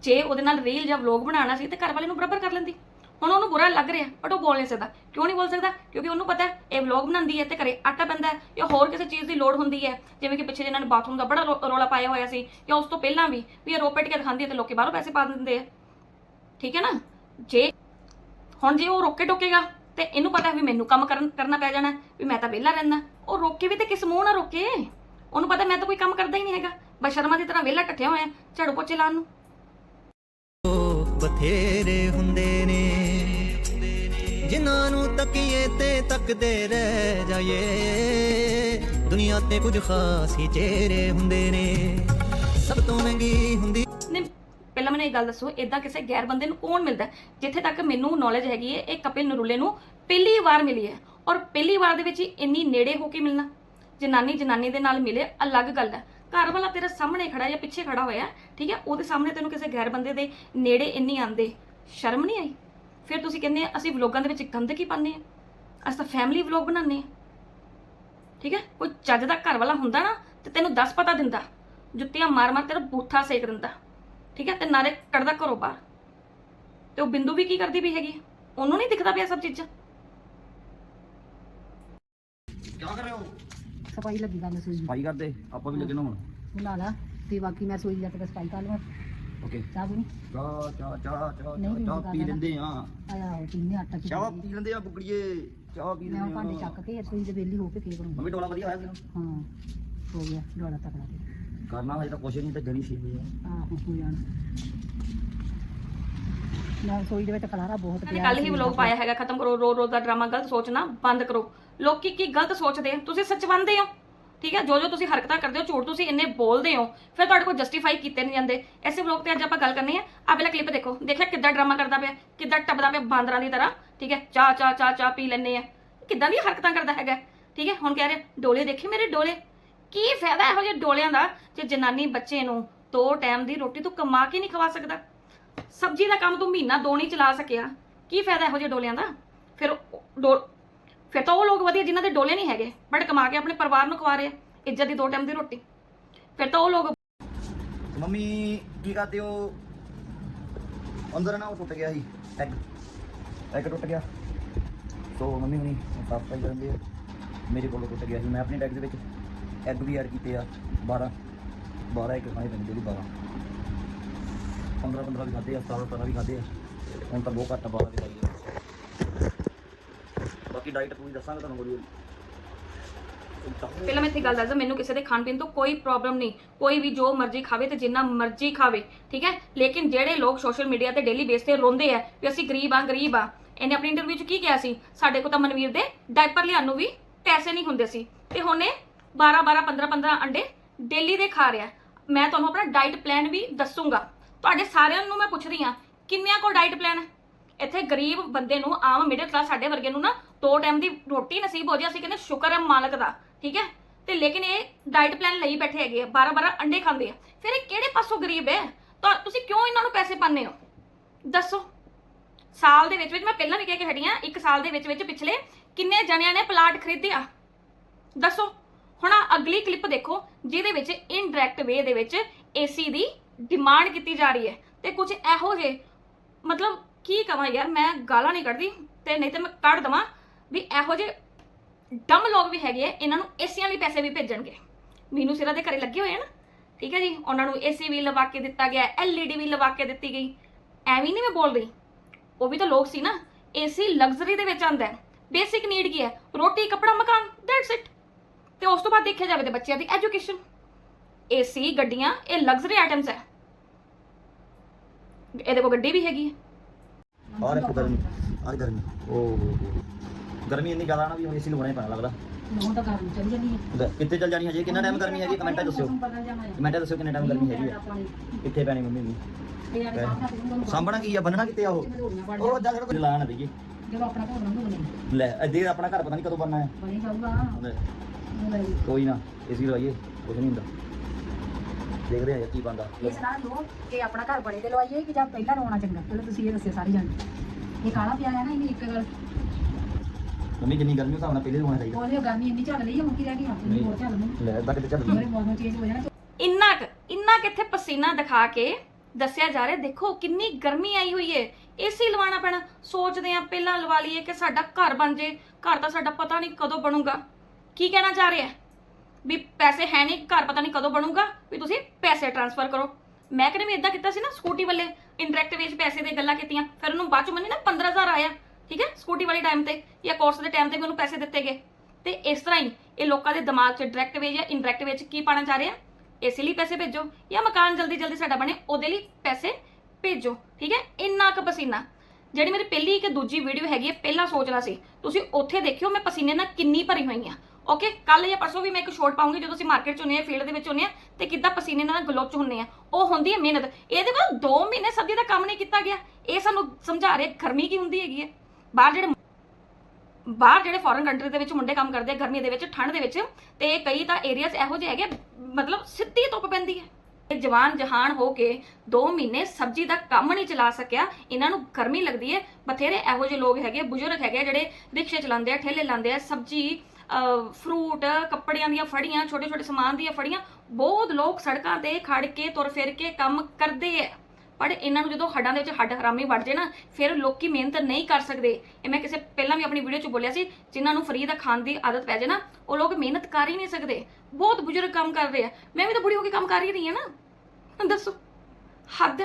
[SPEAKER 6] ਜੇ ਉਹਦੇ ਨਾਲ ਰੀਲ ਜਾਂ ਵਲੌਗ ਬਣਾਉਣਾ ਸੀ ਤੇ ਘਰ ਵਾਲੇ ਨੂੰ ਬਰਾਬਰ ਕਰ ਲੈਂਦੀ। ਹੁਣ ਉਹਨੂੰ ਬੁਰਾ ਲੱਗ ਰਿਹਾ, ਬਟ ਉਹ ਬੋਲ ਨਹੀਂ ਸਕਦਾ। ਕਿਉਂ ਨਹੀਂ ਬੋਲ ਸਕਦਾ? ਕਿਉਂਕਿ ਉਹਨੂੰ ਪਤਾ ਹੈ, ਇਹ ਵਲੌਗ ਬਣਾਉਂਦੀ ਹੈ ਤੇ ਘਰੇ ਆਟਾ ਪੈਂਦਾ ਹੈ ਜਾਂ ਹੋਰ ਕਿਸੇ ਚੀਜ਼ ਦੀ ਲੋੜ ਹੁੰਦੀ ਹੈ। ਜਿਵੇਂ ਕਿ ਪਿੱਛੇ ਜਿਹਨਾਂ ਨੇ ਬਾਥਰੂਮ ਦਾ ਬੜਾ ਰੌ- ਰੌਲਾ ਪਾਇਆ ਹੋਇਆ ਸੀ ਜਾਂ ਉਸ ਤੋਂ ਪਹਿਲਾਂ ਵੀ ਵੀ ਇਹ ਰੋਪਟ ਕੇ ਦਿਖਾਉਂਦੀ ਹੈ ਤੇ ਲੋਕੀ ਬਾਹਰੋਂ ਪੈਸੇ ਪਾ ਦਿੰਦੇ ਆ। ਠੀਕ ਹੈ ਨਾ? ਜੇ, ਹੁਣ ਜੇ ਉਹ ਰੋਕੇ ਟੋਕੇਗਾ ਤੇ ਇਹਨੂੰ ਪਤਾ ਵੀ ਮੈਨੂੰ ਕੰਮ ਕਰਨ, ਕਰਨਾ ਪੈ ਜਾਣਾ, ਵੀ ਮੈਂ ਤਾਂ ਵਿਹਲਾ ਰਹਿਣਾ ਉਹ ਰੋਕੇ ਵੀ ਤੇ ਕਿਸ ਮੂੰਹ ਨਾਲ ਰੋਕੇ? ਉਹਨੂੰ ਪਤਾ ਮੈਂ ਤਾਂ ਕੋਈ ਕੰਮ ਕਰਦਾ ਹੀ ਨਹੀਂ ਹੈਗਾ। ਬਸ਼ਰਮਾ ਦੀ ਤਰ੍ਹਾਂ ਵਿਹਲਾ ਟੱਠਿਆ ਹੋਇਆ ਝਾੜੂ ਪੋਚੇ ਲਾਉਣ ਨੂੰ।
[SPEAKER 9] ਬਥੇਰੇ ਹੁੰਦੇ ਨੇ। ਜਿਨ੍ਹਾਂ ਨੂੰ ਤੱਕੀਏ ਤੇ ਤੱਕਦੇ ਰਹਿ ਜਾਈਏ। ਦੁਨੀਆ ਤੇ ਕੁਝ ਖਾਸ ਹੀ ਚਿਹਰੇ ਹੁੰਦੇ ਨੇ। ਸਭ ਤੋਂ ਮਹਿੰਗੀ ਹੁੰਦੀ
[SPEAKER 6] ਨਹੀਂ, ਪਹਿਲਾਂ ਮੈਨੂੰ ਇਹ ਗੱਲ ਦੱਸੋ ਇਦਾਂ ਕਿਸੇ ਗੈਰ ਬੰਦੇ ਨੂੰ ਕੌਣ ਮਿਲਦਾ ਹੈ? ਜਿੱਥੇ ਤੱਕ ਮੈਨੂੰ ਨੌਲੇਜ ਹੈਗੀ ਹੈ, ਇਹ ਕਪਿਲ ਨਰੂਲੇ ਨੂੰ ਪਹਿਲੀ ਵਾਰ ਮਿਲੀ ਹੈ। ਔਰ ਪਹਿਲੀ ਵਾਰ ਦੇ ਵਿੱਚ ਇੰਨੀ ਨੇੜੇ ਹੋ ਕੇ ਮਿਲਣਾ। ਜਨਾਨੀ ਜਨਾਨੀ ਦੇ ਨਾਲ ਮਿਲੇ, ਅਲੱਗ ਗੱਲ ਹੈ। ਘਰ ਵਾਲਾ ਤੇਰੇ ਸਾਹਮਣੇ ਖੜਾ ਜਾਂ ਪਿੱਛੇ ਖੜਾ ਹੋਇਆ, ਠੀਕ ਹੈ? ਉਹਦੇ ਸਾਹਮਣੇ ਤੈਨੂੰ ਕਿਸੇ ਗੈਰ ਬੰਦੇ ਦੇ ਨੇੜੇ ਇੰਨੀ ਆਂਦੇ। ਸ਼ਰਮ ਨਹੀਂ ਆਈ? ਫਿਰ ਤੁਸੀਂ ਕਹਿੰਦੇ ਅਸੀਂ ਵਲੋਗਾਂ ਦੇ ਵਿੱਚ ਗੰਦ ਕੀ ਪਾਉਂਦੇ ਆ ਅਸੀਂ ਤਾਂ ਫੈਮਿਲੀ ਵਲੋਗ ਬਣਾਉਂਦੇ ਆ ਠੀਕ ਹੈ? ਕੋਈ ਚੱਜ ਦਾ ਘਰ ਵਾਲਾ ਹੁੰਦਾ ਨਾ, ਤੇ ਤੈਨੂੰ ਦੱਸ ਪਤਾ ਦਿੰਦਾ। ਜੁੱਤੀਆਂ ਮਾਰ ਮਾਰ ਤੇਰਾ ਬੂਥਾ ਸੇਕ ਦਿੰਦਾ। ਠੀਕ ਹੈ? ਤੇ ਨਾਲੇ ਕੱਢਦਾ ਘਰੋਂ ਬਾਹਰ। ਤੇ ਉਹ ਬਿੰਦੂ ਵੀ ਕੀ ਕਰਦੀ ਵੀ ਹੈਗੀ? ਉਹਨੂੰ ਨਹੀਂ ਦਿਖਦਾ ਪਿਆ ਸਭ ਚੀਜ਼ਾਂ।
[SPEAKER 3] ਸਫ਼ਾਈ ਲੱਗੀ ਗੱਲ ਸੋਈ
[SPEAKER 4] ਭਾਈ ਕਰਦੇ? ਆਪਾਂ ਵੀ ਲੱਗੇ ਨਾ ਹੁਣ
[SPEAKER 3] ਬਣਾ ਲਾ ਤੇ ਬਾਕੀ ਮੈਂ ਸੋਈ ਜਾ ਕੇ ਸਫ਼ਾਈ ਕਰ ਲਵਾਂ।
[SPEAKER 4] ਓਕੇ।
[SPEAKER 3] ਚਾਹ
[SPEAKER 4] ਚਾਹ ਚਾਹ ਚਾਹ ਚਾਹ
[SPEAKER 3] ਨਹੀਂ ਪੀਂਦੀ
[SPEAKER 4] ਚਾਹ ਪੀ ਲੈਂਦੇ ਆ
[SPEAKER 3] ਆਇਆ ਹੋ ਤਿੰਨੇ ਆਟਾ ਕੀ
[SPEAKER 4] ਚਾਹ ਪੀ ਲੈਂਦੇ ਆ ਬੁਗੜੀਏ ਚਾਹ ਪੀ
[SPEAKER 3] ਮੈਂ ਉਹ
[SPEAKER 4] ਲੈਂਦੇ
[SPEAKER 3] ਭਾਂਡੇ
[SPEAKER 4] ਆ
[SPEAKER 3] ਚੱਕ ਕੇ ਰਸੋਈ ਦੇ ਵੇਲੀ ਹੋ ਕੇ ਫੇਰ ਬਣਾਉਂਗੀ
[SPEAKER 4] ਮੰਮੀ ਟੋਲਾ ਵਧੀਆ ਹੋਇਆ ਸੀ
[SPEAKER 3] ਹਾਂ ਹੋ ਗਿਆ ਡੋਲਾ ਤਕੜਾ ਤੇ
[SPEAKER 4] ਕਰਨਾ ਹਜੇ ਤਾਂ ਕੁਛ ਨਹੀਂ ਤੇ ਜਣੀ ਸੀ ਹੋਈ
[SPEAKER 3] ਆਹੋ ਹੋ ਜਾਣਾ। ਮੈਂ ਰਸੋਈ ਦੇ ਵਿੱਚ ਖਲਾਰਾ ਬਹੁਤ
[SPEAKER 6] ਮੈਂ ਕੱਲ ਹੀ ਵਲੋਗ ਪਾਇਆ ਹੈਗਾ ਖਤਮ ਕਰੋ ਰੋ ਰੋ ਦਾ ਡਰਾਮਾ ਗਲਤ ਸੋਚਣਾ ਬੰਦ ਕਰੋ। ਲੋਕੀ ਕੀ ਗਲਤ ਸੋਚਦੇ ਆ? ਤੁਸੀਂ ਸੱਚਵੰਦੇ ਹੋ? ਠੀਕ ਹੈ, ਜੋ ਜੋ ਤੁਸੀਂ ਹਰਕਤਾਂ ਕਰਦੇ ਹੋ, ਝੂਠ ਤੁਸੀਂ ਇੰਨੇ ਬੋਲਦੇ ਹੋ, ਫਿਰ ਤੁਹਾਡੇ ਕੋਲ ਜਸਟੀਫਾਈ ਕੀਤੇ ਨਹੀਂ ਜਾਂਦੇ। ਐਸੇ ਵਲੋਗ ਤੇ ਅੱਜ ਆਪਾਂ ਗੱਲ ਕਰਨੀ ਹੈ ਆ ਪਹਿਲਾ ਕਲਿੱਪ ਦੇਖੋ। ਦੇਖਿਆ ਕਿੱਦਾਂ ਡਰਾਮਾ ਕਰਦਾ ਪਿਆ, ਕਿੱਦਾਂ ਟੱਪਦਾ ਪਿਆ ਬਾਂਦਰਾਂ ਦੀ ਤਰ੍ਹਾਂ? ਠੀਕ ਹੈ, ਚਾਹ ਚਾਹ ਚਾਹ ਚਾਹ ਪੀ ਲੈਣੇ ਆ। ਕਿੱਦਾਂ ਦੀ ਹਰਕਤਾਂ ਕਰਦਾ ਹੈਗਾ? ਠੀਕ ਹੈ, ਹੁਣ ਕਹਿ ਰਿਹਾ, ਡੋਲੇ ਦੇਖੇ ਮੇਰੇ ਡੋਲੇ? ਕੀ ਫਾਇਦਾ ਇਹੋ ਜਿਹੇ ਡੋਲਿਆਂ ਦਾ, ਜੇ ਜਨਾਨੀ ਬੱਚੇ ਨੂੰ ਦੋ ਟਾਈਮ ਦੀ ਰੋਟੀ ਤੂੰ ਕਮਾ ਕੇ ਨਹੀਂ ਖਵਾ ਸਕਦਾ? ਸਬਜ਼ੀ ਦਾ ਕੰਮ ਤੂੰ ਮਹੀਨਾ ਦੋ ਨਹੀਂ ਚਲਾ ਸਕਿਆ। ਕੀ ਫਾਇਦਾ ਇਹੋ ਜਿਹੇ ਡੋਲਿਆਂ ਦਾ? ਫਿਰ ਉਹ ਫਿਰ ਤਾਂ ਉਹ ਲੋਕ ਵਧੀਆ ਜਿਨ੍ਹਾਂ ਦੇ ਡੋਲੇ ਨਹੀਂ ਹੈਗੇ ਬਟ ਕਮਾ ਕੇ ਆਪਣੇ ਪਰਿਵਾਰ ਨੂੰ ਖਵਾ ਰਹੇ ਆ, ਇੱਜ਼ਤ ਦੀ ਦੋ ਟਾਈਮ ਦੀ ਰੋਟੀ। ਫਿਰ ਤਾਂ ਉਹ ਲੋਕ
[SPEAKER 4] ਮੰਮੀ ਕੀ ਕਰਦੇ ਹੋ? ਅੰਦਰ ਨਾ ਉਹ ਟੁੱਟ ਗਿਆ ਸੀ ਐਗ ਐਗ ਟੁੱਟ ਗਿਆ। ਸੋ ਮੰਮੀ ਹੁਣੀ ਸਾਫ਼ ਸਫ਼ਾਈ ਕਰਦੇ ਆ। ਮੇਰੇ ਕੋਲੋਂ ਟੁੱਟ ਗਿਆ ਸੀ। ਮੈਂ ਆਪਣੇ ਡੈਗ ਦੇ ਵਿੱਚ ਐਗ ਵੀ ਐਡ ਕੀਤੇ ਆ 12 12 ਇੱਕ ਖਾਣੇ ਪੈਂਦੇ ਜਿਹੜੀ 12 15 15 ਵੀ ਖਾਦੇ ਆ 17 17 ਵੀ ਖਾਦੇ ਆ। ਹੁਣ ਤਾਂ ਬਹੁਤ ਘੱਟ 12 ਦੀ ਖਾਈ ਬਾਕੀ ਡਾਈਟ ਪੂਰੀ ਦੱਸਾਂਗਾ ਤੁਹਾਨੂੰ ਹੌਲੀ ਹੌਲੀ।
[SPEAKER 6] ਪਹਿਲਾਂ ਮੈਂ ਇੱਥੇ ਗੱਲ ਦੱਸਦਾ, ਮੈਨੂੰ ਕਿਸੇ ਦੇ ਖਾਣ ਪੀਣ ਤੋਂ ਕੋਈ ਪ੍ਰੋਬਲਮ ਨਹੀਂ। ਕੋਈ ਵੀ ਜੋ ਮਰਜ਼ੀ ਖਾਵੇ ਤੇ ਜਿੰਨਾ ਮਰਜ਼ੀ ਖਾਵੇ, ਠੀਕ ਹੈ? ਲੇਕਿਨ ਜਿਹੜੇ ਲੋਕ ਸੋਸ਼ਲ ਮੀਡੀਆ ਤੇ ਡੇਲੀ ਬੇਸ ਤੇ ਰੋਂਦੇ ਆ ਵੀ ਅਸੀਂ ਗਰੀਬ ਆ ਗਰੀਬ ਆ ਇਹਨੇ ਆਪਣੀ ਇੰਟਰਵਿਊ 'ਚ ਕੀ ਕਿਹਾ ਸੀ? ਸਾਡੇ ਕੋਲ ਤਾਂ ਮਨਵੀਰ ਦੇ ਡਾਈਪਰ ਲਿਆਉਣ ਨੂੰ ਵੀ ਪੈਸੇ ਨਹੀਂ ਹੁੰਦੇ ਸੀ। ਤੇ ਹੁਣ ਇਹ 12 12 15 15 ਅੰਡੇ ਡੇਲੀ ਦੇ ਖਾ ਰਿਹਾ। ਮੈਂ ਤੁਹਾਨੂੰ ਆਪਣਾ ਡਾਈਟ ਪਲਾਨ ਵੀ ਦੱਸੂਗਾ। ਤੁਹਾਡੇ ਸਾਰਿਆਂ ਨੂੰ ਮੈਂ ਪੁੱਛਦੀ ਆ ਕਿੰਨਿਆਂ ਕੋਲ ਡਾਈਟ ਪਲਾਨ ਹੈ ਇੱਥੇ ਗਰੀਬ ਬੰਦੇ ਨੂੰ, ਆਮ ਮਿਡਲ ਕਲਾਸ ਸਾਡੇ ਵਰਗੇ ਨੂੰ ਨਾ ਦੋ ਟਾਈਮ ਦੀ ਰੋਟੀ ਨਸੀਬ ਹੋ ਜਾਏ ਅਸੀਂ ਕਹਿੰਦੇ ਸ਼ੁਕਰ ਹੈ ਮਾਲਕ ਦਾ, ਠੀਕ ਹੈ? ਤੇ ਲੇਕਿਨ ਇਹ ਡਾਈਟ ਪਲਾਨ ਲਈ ਬੈਠੇ ਹੈਗੇ ਆ 12 12 ਅੰਡੇ ਖਾਂਦੇ ਆ। ਫਿਰ ਇਹ ਕਿਹੜੇ ਪਾਸੋਂ ਗਰੀਬ ਹੈ? ਤਾਂ ਤੁਸੀਂ ਕਿਉਂ ਇਹਨਾਂ ਨੂੰ ਪੈਸੇ ਪਾਉਂਦੇ ਹੋ? ਦੱਸੋ। ਸਾਲ ਦੇ ਵਿੱਚ ਵਿੱਚ ਮੈਂ ਪਹਿਲਾਂ ਵੀ ਕਹਿ ਕੇ ਹਟੀ ਆ ਇੱਕ ਸਾਲ ਦੇ ਵਿੱਚ ਵਿੱਚ ਪਿਛਲੇ ਕਿੰਨੇ ਜਣਿਆਂ ਨੇ ਪਲਾਟ ਖਰੀਦਿਆ? ਦੱਸੋ। ਹੁਣ ਅਗਲੀ ਕਲਿੱਪ ਦੇਖੋ, ਜਿਹਦੇ ਵਿੱਚ ਇਨਡਾਇਰੈਕਟ ਵੇ ਦੇ ਵਿੱਚ ਏਸੀ ਦੀ ਡਿਮਾਂਡ ਕੀਤੀ ਜਾ ਰਹੀ ਹੈ। ਤੇ ਕੁਝ ਇਹੋ ਜਿਹੇ, ਮਤਲਬ ਕੀ ਕਵਾਂ ਯਾਰ, ਮੈਂ ਗਾਲਾਂ ਨਹੀਂ ਕੱਢਦੀ ਤੇ ਨਹੀਂ ਤੇ ਮੈਂ ਕੱਢ ਦਵਾਂ ਵੀ ਇਹੋ ਜਿਹੇ ਡਮ ਲੋਕ ਵੀ ਹੈਗੇ ਆ, ਇਹਨਾਂ ਨੂੰ ਏਸੀਆਂ ਲਈ ਪੈਸੇ ਵੀ ਭੇਜਣਗੇ। ਮੀਨੂ ਸਿਰਾ ਦੇ ਘਰੇ ਲੱਗੇ ਹੋਏ ਆ ਨਾ, ਠੀਕ ਹੈ ਜੀ? ਉਹਨਾਂ ਨੂੰ ਏਸੀ ਵੀ ਲਵਾ ਕੇ ਦਿੱਤਾ ਗਿਆ, ਐਲਈਡੀ ਵੀ ਲਵਾ ਕੇ ਦਿੱਤੀ ਗਈ। ਐਵੇਂ ਨਹੀਂ ਮੈਂ ਬੋਲ ਰਹੀ। ਉਹ ਵੀ ਤਾਂ ਲੋਕ ਸੀ ਨਾ, ਏਸੀ ਲਗਜ਼ਰੀ ਦੇ ਵਿੱਚ ਆਂਦਾ ਹੈ ਬੇਸਿਕ ਨੀਡ ਕੀ ਹੈ? ਰੋਟੀ, ਕੱਪੜਾ, ਮਕਾਨ ਦੈਟਸ ਇਟ ਤੇ ਉਸ ਤੋਂ ਬਾਅਦ ਦੇਖਿਆ ਜਾਵੇ ਤੇ ਬੱਚਿਆਂ ਦੀ ਐਜੂਕੇਸ਼ਨ ਏਸੀ, ਗੱਡੀਆਂ, ਇਹ ਲਗਜ਼ਰੀ ਆਈਟਮਸ ਹੈ। ਇਹਦੇ ਕੋਲ ਗੱਡੀ ਵੀ ਹੈਗੀ ਹੈ।
[SPEAKER 4] ਆ ਦੇਖੋ ਗਰਮੀ ਆ ਗਰਮੀ। ਓ। ਗਰਮੀ ਇੰਨੀ ਜ਼ਿਆਦਾ ਨਾ ਵੀ ਹੁਣ ਏਸੀ ਲਵਾਉਣਾ ਹੀ ਪੈਣਾ ਲੱਗਦਾ।
[SPEAKER 3] ਹੁਣ ਤਾਂ ਘਰ ਨੂੰ ਚਲੀ ਜਾਂਦੀ ਹੈ।
[SPEAKER 4] ਲੈ, ਕਿੱਥੇ ਚੱਲ ਜਾਣੀ ਹਜੇ? ਕਿੰਨਾ ਟਾਈਮ ਗਰਮੀ ਹੈਗੀ? ਕਮੈਂਟਾਂ ਦੱਸਿਓ।
[SPEAKER 3] ਮੌਸਮ ਬਦਲ ਜਾਣਾ ਹੈ।
[SPEAKER 4] ਕਮੈਂਟਾਂ ਦੱਸਿਓ ਕਿੰਨਾ ਟਾਈਮ ਗਰਮੀ ਹੈਗੀ ਹੈ।
[SPEAKER 3] ਪਾਣੀ
[SPEAKER 4] ਕਿੱਥੇ ਪੈਣੀ ਮੰਮੀ ਦੀ
[SPEAKER 3] ਤੇ ਯਾਰ ਸਾਹਮਣਾ ਤੁਹਾਨੂੰ
[SPEAKER 4] ਸਾਂਭਣਾ ਕੀ ਆ? ਬੰਨਣਾ ਕਿੱਥੇ ਆ ਉਹ?
[SPEAKER 3] ਮਧੂਰੀਆਂ ਬਣ
[SPEAKER 4] ਉਹ ਜਾ ਕੇ ਲਾ ਨਾ ਦਈਏ।
[SPEAKER 3] ਜਦੋਂ ਆਪਣਾ ਘਰ ਨੂੰ ਬਣੇ
[SPEAKER 4] ਲੈ ਅੱਧੇ ਆਪਣਾ ਘਰ ਪਤਾ ਨਹੀਂ ਕਦੋਂ ਬਣਨਾ ਹੈ।
[SPEAKER 3] ਬਣੀ ਜਾਊਗਾ।
[SPEAKER 4] ਲੈ,
[SPEAKER 3] ਉਹ ਲੈ।
[SPEAKER 4] ਕੋਈ ਨਾ ਏਸੀ ਲਵਾਈਏ। ਕੁਝ ਨਹੀਂ ਹੁੰਦਾ। ਦੇਖਦੇ ਆ ਕੀ ਬੰਦਾ।
[SPEAKER 3] ਇਹ ਸਲਾਹ ਲੋ ਕਿ ਆਪਣਾ ਘਰ ਬਣੇ ਤੇ ਲਵਾਈਏ ਕਿ ਜਾਂ ਪਹਿਲਾਂ ਰੋਣਾ ਚੰਗਾ? ਪਹਿਲਾਂ ਤੁਸੀਂ ਇਹ ਦੱਸਿਓ ਸਾਰੀ ਜਾਣੀ। ਇਹ ਕਾਲਾ ਪਿਆ ਹੈ ਨਾ ਇਹਨੇ ਇੱਕ ਗੱਲ।
[SPEAKER 4] ਮੰਮੀ ਜਿੰਨੀ ਗਰਮੀ ਹਿਸਾਬ ਨਾਲ ਪਹਿਲੇ ਲਵਾਉਣਾ ਚਾਹੀਦਾ।
[SPEAKER 3] ਉਹਦੀ ਗਰਮੀ ਇੰਨੀ ਚੱਲ ਰਹੀ ਹੈ ਹੁਣ ਕੀ ਰਹਿ ਗਿਆ ਇੰਨੀ ਹੋਰ ਚੱਲ ਰਹੀ
[SPEAKER 4] ਲੈ ਅੱਧਾ ਕਿਤੇ ਚੱਲ
[SPEAKER 3] ਮੇਰੇ ਮੌਸਮ ਚੇਂਜ ਹੋ ਜਾਣਾ।
[SPEAKER 6] ਇੰਨਾ ਕੁ ਇੰਨਾ ਕਿੱਥੇ ਪਸੀਨਾ ਦਿਖਾ ਕੇ ਦੱਸਿਆ ਜਾ ਰਿਹਾ ਦੇਖੋ ਕਿੰਨੀ ਗਰਮੀ ਆਈ ਹੋਈ ਏ। ਏਸੀ ਲਵਾਉਣਾ ਪੈਣਾ। ਸੋਚਦੇ ਆ ਪਹਿਲਾਂ ਲਵਾ ਲਈਏ ਕਿ ਸਾਡਾ ਘਰ ਬਣ ਜੇ। ਘਰ ਤਾਂ ਸਾਡਾ ਪਤਾ ਨਹੀਂ ਕਦੋਂ ਬਣੂਗਾ। ਕੀ ਕਹਿਣਾ ਚਾਹ ਰਿਹਾ ਵੀ ਪੈਸੇ ਹੈ ਨਹੀਂ, ਘਰ ਪਤਾ ਨਹੀਂ ਕਦੋਂ ਬਣੂਗਾ, ਵੀ ਤੁਸੀਂ ਪੈਸੇ ਟ੍ਰਾਂਸਫਰ ਕਰੋ। ਮੈਂ ਕਹਿੰਦੀ ਵੀ ਇਦਾਂ ਕੀਤਾ ਸੀ ਨਾ, ਸਕੂਟੀ ਵਾਲੇ ਇੰਡਾਇਰੈਕਟ ਵੇਚ ਪੈਸੇ ਦੇ ਗੱਲਾਂ ਕੀਤੀਆਂ, ਫਿਰ ਉਹਨੂੰ ਬਾਅਦ ਚ ਮੰਨੀ ਨਾ 15000 ਆਇਆ, ਠੀਕ ਹੈ, ਸਕੂਟੀ ਵਾਲੇ ਟਾਈਮ ਤੇ, ਜਾਂ ਕੋਰਸ ਦੇ ਟਾਈਮ ਤੇ ਵੀ ਉਹਨੂੰ ਪੈਸੇ ਦਿੱਤੇ ਗਏ। ਤੇ ਇਸ ਤਰ੍ਹਾਂ ਹੀ ਇਹ ਲੋਕਾਂ ਦੇ ਦਿਮਾਗ 'ਚ ਡਾਇਰੈਕਟ ਵੇਜ ਜਾਂ ਇਨਡਾਇਰੈਕਟ ਵੇਜ ਕੀ ਪਾਣਾ ਚਾਹ ਰਿਹਾ ਇਸੇ ਲਈ ਪੈਸੇ ਭੇਜੋ, ਜਾਂ ਮਕਾਨ ਜਲਦੀ ਜਲਦੀ ਸਾਡਾ ਬਣੇ, ਉਹਦੇ ਲਈ ਪੈਸੇ ਭੇਜੋ, ਠੀਕ ਹੈ, ਇੰਨਾ ਕੁ ਪਸੀਨਾ। ਜਿਹੜੀ ਮੇਰੀ ਪਹਿਲੀ ਇੱਕ ਦੂਜੀ ਵੀਡੀਓ ਹੈਗੀ ਹੈ, ਪਹਿਲਾਂ ਸੋਚਣਾ ਸੀ, ਤੁਸੀਂ ਉੱਥੇ ਦੇਖਿਓ, ਮੈਂ ਪਸੀਨੇ ਨਾਲ ਕਿੰਨੀ ਭਰੀ ਹੋਈ ਆ ਓਕੇ ਕੱਲ ਜਾਂ ਪਰਸੋਂ ਵੀ ਮੈਂ ਇੱਕ ਸ਼ੋਟ ਪਾਉਂਗੀ ਜਦੋਂ ਅਸੀਂ ਮਾਰਕੀਟ 'ਚ ਹੁੰਨੇ ਆ ਫੀਲਡ ਦੇ ਵਿੱਚ ਹੁੰਨੇ ਆ ਤੇ ਕਿੱਦਾਂ ਪਸੀਨੇ ਨਾਲ ਗਲੋਚ ਹੁੰਨੇ ਆ ਉਹ ਹੁੰਦੀ ਹੈ ਮਿਹਨਤ। ਇਹਦੇ ਬਾਅਦ 2 ਮਹੀਨੇ ਸਬਜ਼ੀ ਦਾ ਕੰਮ ਨਹੀਂ ਕੀਤਾ ਗਿਆ। ਇਹ ਸਾਨੂੰ ਸਮਝਾ ਰਿਹਾ, ਗਰਮੀ ਕੀ ਹੁੰਦੀ ਹੈਗੀ ਹੈ? ਬਾਹਰ ਜਿਹੜੇ ਬਾਹਰ ਜਿਹੜੇ ਫੋਰਨ ਕੰਟਰੀ ਦੇ ਵਿੱਚ ਮੁੰਡੇ ਕੰਮ ਕਰਦੇ ਆ, ਗਰਮੀ ਦੇ ਵਿੱਚ, ਠੰਡ ਦੇ ਵਿੱਚ, ਤੇ ਕਈ ਤਾਂ ਏਰੀਆਜ਼ ਇਹੋ ਜਿਹੇ ਹੈਗੇ ਮਤਲਬ ਸਿੱਧੀ ਧੁੱਪ ਪੈਂਦੀ ਹੈ। ਇਹ ਜਵਾਨ, ਜਹਾਨ ਹੋ ਕੇ 2 ਮਹੀਨੇ ਸਬਜ਼ੀ ਦਾ ਕੰਮ ਨਹੀਂ ਚਲਾ ਸਕਿਆ। ਇਹਨਾਂ ਨੂੰ ਗਰਮੀ ਲੱਗਦੀ ਹੈ। ਬਥੇਰੇ ਇਹੋ ਜਿਹੇ ਲੋਕ ਹੈਗੇ ਬਜ਼ੁਰਗ ਹੈਗੇ ਜਿਹੜੇ ਰਿਕਸ਼ੇ ਚਲਾਉਂਦੇ ਆ, ਠੇਲੇ ਲਾਉਂਦੇ ਆ, ਸਬਜ਼ੀ ਫਰੂਟ, ਕੱਪੜਿਆਂ ਦੀਆਂ ਫੜੀਆਂ ਛੋਟੇ ਛੋਟੇ ਸਮਾਨ ਦੀਆਂ ਫੜੀਆਂ, ਬਹੁਤ ਲੋਕ ਸੜਕਾਂ ਤੇ ਖੜ ਕੇ ਤੁਰ ਫਿਰ ਕੇ ਕੰਮ ਕਰਦੇ ਆ ਪਰ ਇਹਨਾਂ ਨੂੰ ਜਦੋਂ ਹੱਡਾਂ ਦੇ ਵਿੱਚ ਹੱਡ ਹਰਾਮੀ ਵੜ ਜੇ ਨਾ, ਫਿਰ ਲੋਕੀ ਮਿਹਨਤ ਨਹੀਂ ਕਰ ਸਕਦੇ। ਇਹ ਮੈਂ ਕਿਸੇ ਪਹਿਲਾਂ ਵੀ ਆਪਣੀ ਵੀਡੀਓ 'ਚ ਬੋਲਿਆ ਸੀ, ਜਿਨ੍ਹਾਂ ਨੂੰ ਫਰੀ ਦਾ ਖਾਣ ਦੀ ਆਦਤ ਪੈ ਜੇ ਨਾ, ਉਹ ਲੋਕ ਮਿਹਨਤ ਕਰ ਹੀ ਨਹੀਂ ਸਕਦੇ। ਬਹੁਤ ਬਜ਼ੁਰਗ ਕੰਮ ਕਰ ਰਹੇ ਆ। ਮੈਂ ਵੀ ਤਾਂ ਬੁੜੀ ਹੋ ਕੇ ਕੰਮ ਕਰ ਹੀ ਰਹੀ ਹਾਂ ਨਾ। ਦੱਸੋ, ਹੱਦ।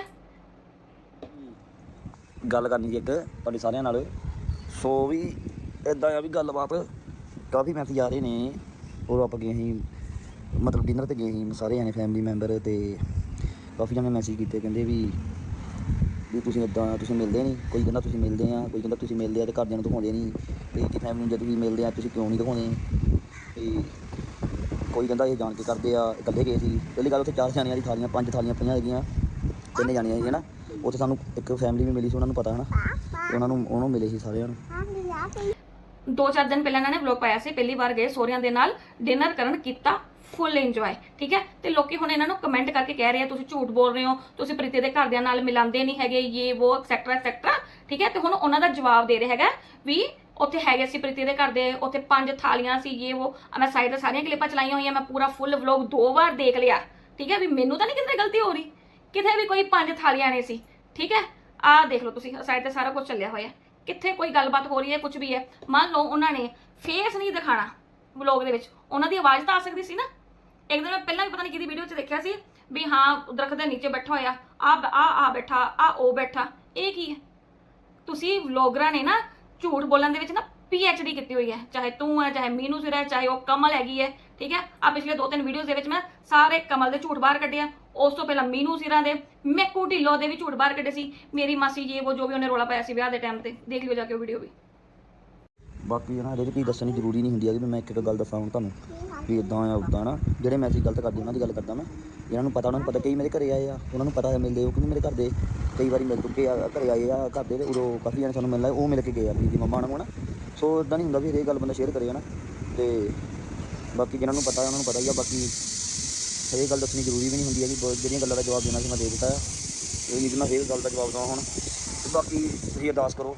[SPEAKER 4] ਗੱਲ ਕਰਨੀ ਸੀ ਇੱਕ, ਤੁਹਾਡੇ ਸਾਰਿਆਂ ਨਾਲ। ਸੋ ਵੀ ਇਦਾਂ ਆ ਵੀ ਗੱਲਬਾਤ ਕਾਫੀ ਮੈਸੇਜ ਆ ਰਹੇ ਨੇ ਔਰ ਆਪਾਂ ਗਏ ਸੀ, ਮਤਲਬ ਡਿਨਰ ਤੇ ਗਏ ਸੀ ਸਾਰੇ ਜਾਣੇ ਫੈਮਿਲੀ ਮੈਂਬਰ ਤੇ। ਕਾਫੀ ਜਣੇ ਮੈਸੇਜ ਕੀਤੇ, ਕਹਿੰਦੇ ਵੀ ਵੀ ਤੁਸੀਂ ਇਦਾਂ ਤੁਸੀਂ ਮਿਲਦੇ ਨਹੀਂ। ਕੋਈ ਕਹਿੰਦਾ ਤੁਸੀਂ ਮਿਲਦੇ ਆ, ਕੋਈ ਕਹਿੰਦਾ ਤੁਸੀਂ ਮਿਲਦੇ ਆ ਤੇ ਘਰਦਿਆਂ ਨੂੰ ਦਿਖਾਉਂਦੇ ਨਹੀਂ। ਤੇ ਕਿ ਫੈਮਿਲੀ ਨੂੰ ਜਦ ਵੀ ਮਿਲਦੇ ਆ, ਤੁਸੀਂ ਕਿਉਂ ਨਹੀਂ ਦਿਖਾਉਂਦੇ? ਤੇ ਕੋਈ ਕਹਿੰਦਾ ਇਹ ਜਾਣ ਕੇ ਕਰਦੇ ਆ, ਇਕੱਲੇ ਗਏ ਸੀ। ਪਹਿਲੀ ਗੱਲ ਉੱਥੇ ਚਾਰ ਜਾਣੀਆਂ ਦੀ ਥਾਲੀਆਂ, ਪੰਜ ਥਾਲੀਆਂ ਪਈਆਂ ਹੈਗੀਆਂ, ਤਿੰਨ ਜਾਣੀਆਂ ਸੀ ਨਾ। ਉੱਥੇ ਸਾਨੂੰ ਇੱਕ ਫੈਮਿਲੀ ਵੀ ਮਿਲੀ ਸੀ, ਉਹਨਾਂ ਨੂੰ ਪਤਾ, ਹਨਾ? ਤੇ ਉਹਨਾਂ ਨੂੰ, ਉਹਨੂੰ ਮਿਲੇ ਸੀ ਸਾਰਿਆਂ ਨੂੰ।
[SPEAKER 6] ਦੋ ਚਾਰ ਦਿਨ ਪਹਿਲਾਂ ਇਹਨਾਂ ਨੇ ਵਲੌਗ ਪਾਇਆ ਸੀ, ਪਹਿਲੀ ਵਾਰ ਗਏ ਸੋਹਰਿਆਂ ਦੇ ਨਾਲ ਡਿਨਰ ਕਰਨ ਕੀਤਾ ਫੁੱਲ ਇੰਜੋਏ ਠੀਕ ਹੈ? ਤੇ ਲੋਕੀ ਹੁਣ ਇਹਨਾਂ ਨੂੰ ਕਮੈਂਟ ਕਰਕੇ ਕਹਿ ਰਹੇ ਆ, ਤੁਸੀਂ ਝੂਠ ਬੋਲ ਰਹੇ ਹੋ, ਤੁਸੀਂ ਪ੍ਰੀਤੀ ਦੇ ਘਰਦਿਆਂ ਨਾਲ ਮਿਲਾਉਂਦੇ ਨਹੀਂ ਹੈਗੇ ਇਹ ਉਹ ਐਕਸੈਕਟਰਾ ਐਕਸੈਕਟਰਾ ਠੀਕ ਹੈ? ਤੇ ਹੁਣ ਉਹਨਾਂ ਦਾ ਜਵਾਬ ਦੇ ਰਿਹਾ ਹੈਗਾ ਵੀ ਉੱਥੇ ਹੈਗੇ ਸੀ ਪ੍ਰੀਤੀ ਦੇ ਘਰ ਦੇ ਉੱਥੇ ਪੰਜ ਥਾਲੀਆਂ ਸੀ ਇਹ ਉਹ ਆ ਮੈਂ ਸਾਈਡ ਤੇ ਸਾਰੀਆਂ ਕਲਿੱਪਾਂ ਚਲਾਈਆਂ ਹੋਈਆਂ, ਮੈਂ ਪੂਰਾ ਫੁੱਲ ਵਲੌਗ ਦੋ ਵਾਰ ਦੇਖ ਲਿਆ, ਠੀਕ ਹੈ? ਵੀ ਮੈਨੂੰ ਤਾਂ ਨਹੀਂ ਕਿਤੇ ਗਲਤੀ ਹੋ ਰਹੀ, ਕਿਤੇ ਵੀ ਕੋਈ ਪੰਜ ਥਾਲੀਆਂ ਨੇ ਸੀ, ਠੀਕ ਹੈ? ਆਹ ਦੇਖ ਲਓ ਤੁਸੀਂ ਸਾਈਡ ਤੇ ਸਾਰਾ ਕੁਝ ਚੱਲਿਆ ਹੋਇਆ। ਕਿੱਥੇ ਕੋਈ ਗੱਲਬਾਤ ਹੋ ਰਹੀ ਹੈ ਕੁਝ ਵੀ ਹੈ। ਮੰਨ ਲਓ ਉਹਨਾਂ ਨੇ ਫੇਸ ਨਹੀਂ ਦਿਖਾਣਾ ਵਲੌਗ ਦੇ ਵਿੱਚ। ਉਹਨਾਂ ਦੀ ਆਵਾਜ਼ ਤਾਂ ਆ ਸਕਦੀ ਸੀ ਨਾ। ਇੱਕ ਦਿਨ ਮੈਂ ਪਹਿਲਾਂ ਵੀ ਪਤਾ ਨਹੀਂ ਕਿਹਦੀ ਵੀਡੀਓ 'ਚ ਦੇਖਿਆ ਸੀ ਵੀ ਹਾਂ, ਦਰਖਤ ਦੇ ਨੀਚੇ ਬੈਠਾ ਹੋਇਆ। ਆ ਆ ਆ ਬੈਠਾ, ਆ ਉਹ ਬੈਠਾ। ਇਹ ਕੀ ਹੈ? ਤੁਸੀਂ ਵਲੋਗਰਾਂ ਨੇ ਨਾ ਝੂਠ ਬੋਲਣ ਦੇ ਵਿੱਚ ਨਾ ਡੀ ਕੀਤੀ ਹੋਈ ਹੈ। ਚਾਹੇ ਤੂੰ ਹੈ, ਚਾਹੇ ਮੀਨੂ ਸਿਰ ਹੈ, ਚਾਹੇ ਉਹ ਕਮਲ ਹੈਗੀ ਹੈ। ਠੀਕ ਹੈ? ਆ ਪਿਛਲੇ ਦੋ ਤਿੰਨ ਵੀਡੀਓਜ਼ ਦੇ ਵਿੱਚ ਮੈਂ ਸਾਰੇ ਕਮਲ ਦੇ ਝੂਠ ਬਾਹਰ ਕੱਢਿਆ ਉਸ ਤੋਂ ਪਹਿਲਾਂ ਮੀਨੂ ਸਿਰਾਂ ਦੇ, ਮੈਕੂ ਢਿੱਲੋ ਦੇ ਵੀ ਝੂਠ ਬਾਹਰ ਕੱਢੇ ਸੀ। ਮੇਰੀ ਮਾਸੀ ਜੀ, ਉਹ ਜੋ ਵੀ ਉਹਨੇ ਰੋਲਾ ਪਾਇਆ ਸੀ ਵਿਆਹ ਦੇ ਟਾਈਮ ਤੇ, ਦੇਖ ਲਿਓ ਜਾ ਕੇ ਉਹ ਵੀਡੀਓ ਵੀ।
[SPEAKER 4] ਬਾਕੀ ਨਾ, ਇਹਦੇ 'ਚ ਕੋਈ ਦੱਸਣੀ ਜ਼ਰੂਰੀ ਨਹੀਂ ਹੁੰਦੀ ਹੈ ਕਿ ਮੈਂ ਇੱਕ ਇੱਕ ਗੱਲ ਦੱਸਾਂ ਹੁਣ ਤੁਹਾਨੂੰ, ਵੀ ਇਦਾਂ ਆ ਉਦਾਂ ਨਾ, ਜਿਹੜੇ ਮੈਸੇਜ ਗਲਤ ਕਰਦੇ ਉਹਨਾਂ ਦੀ ਗੱਲ ਕਰਦਾ ਮੈਂ। ਜਿਹਨਾਂ ਨੂੰ ਪਤਾ, ਉਹਨਾਂ ਨੂੰ ਪਤਾ ਕਈ ਮੇਰੇ ਘਰੇ ਆਏ ਆ, ਉਹਨਾਂ ਨੂੰ ਪਤਾ ਹੈ ਮਿਲਦੇ ਉਹ ਕਿਉਂਕਿ ਮੇਰੇ ਘਰ ਦੇ। ਕਈ ਵਾਰੀ ਮਿਲ ਚੁੱਕੇ ਆ, ਘਰੇ ਆਏ ਆ, ਘਰ ਦੇ ਤੇ ਉਦੋਂ ਕਾਫੀ ਜਣੇ ਸਾਨੂੰ ਮਿਲਣਾ ਉਹ ਮਿਲ ਕੇ ਗਏ ਆ ਪ੍ਰੀਤੀ ਮੰਮਾ ਨੂੰ ਨਾ। ਸੋ ਇਦਾਂ ਨਹੀਂ ਹੁੰਦਾ ਵੀ ਇਹ ਗੱਲ ਬੰਦਾ ਸ਼ੇਅਰ ਕਰੇ ਨਾ ਤੇ ਬਾਕੀ ਜਿਹਨਾਂ ਨੂੰ ਪਤਾ ਉਹਨਾਂ ਨੂੰ ਪਤਾ ਹੀ ਆ ਬਾਕੀ ਇਹ ਗੱਲ ਦੱਸਣੀ ਜ਼ਰੂਰੀ ਵੀ ਨਹੀਂ ਹੁੰਦੀ ਹੈ ਕਿ ਜਿਹੜੀਆਂ ਗੱਲਾਂ ਦਾ ਜਵਾਬ ਦੇਣਾ ਸੀ ਮੈਂ ਦੇ ਦਿੱਤਾ ਇਹ ਨਹੀਂ ਕਿ ਮੈਂ ਫੇਰ ਗੱਲ ਦਾ ਜਵਾਬ ਦਵਾਂ ਹੁਣ। ਤੇ ਬਾਕੀ ਤੁਸੀਂ ਅਰਦਾਸ ਕਰੋ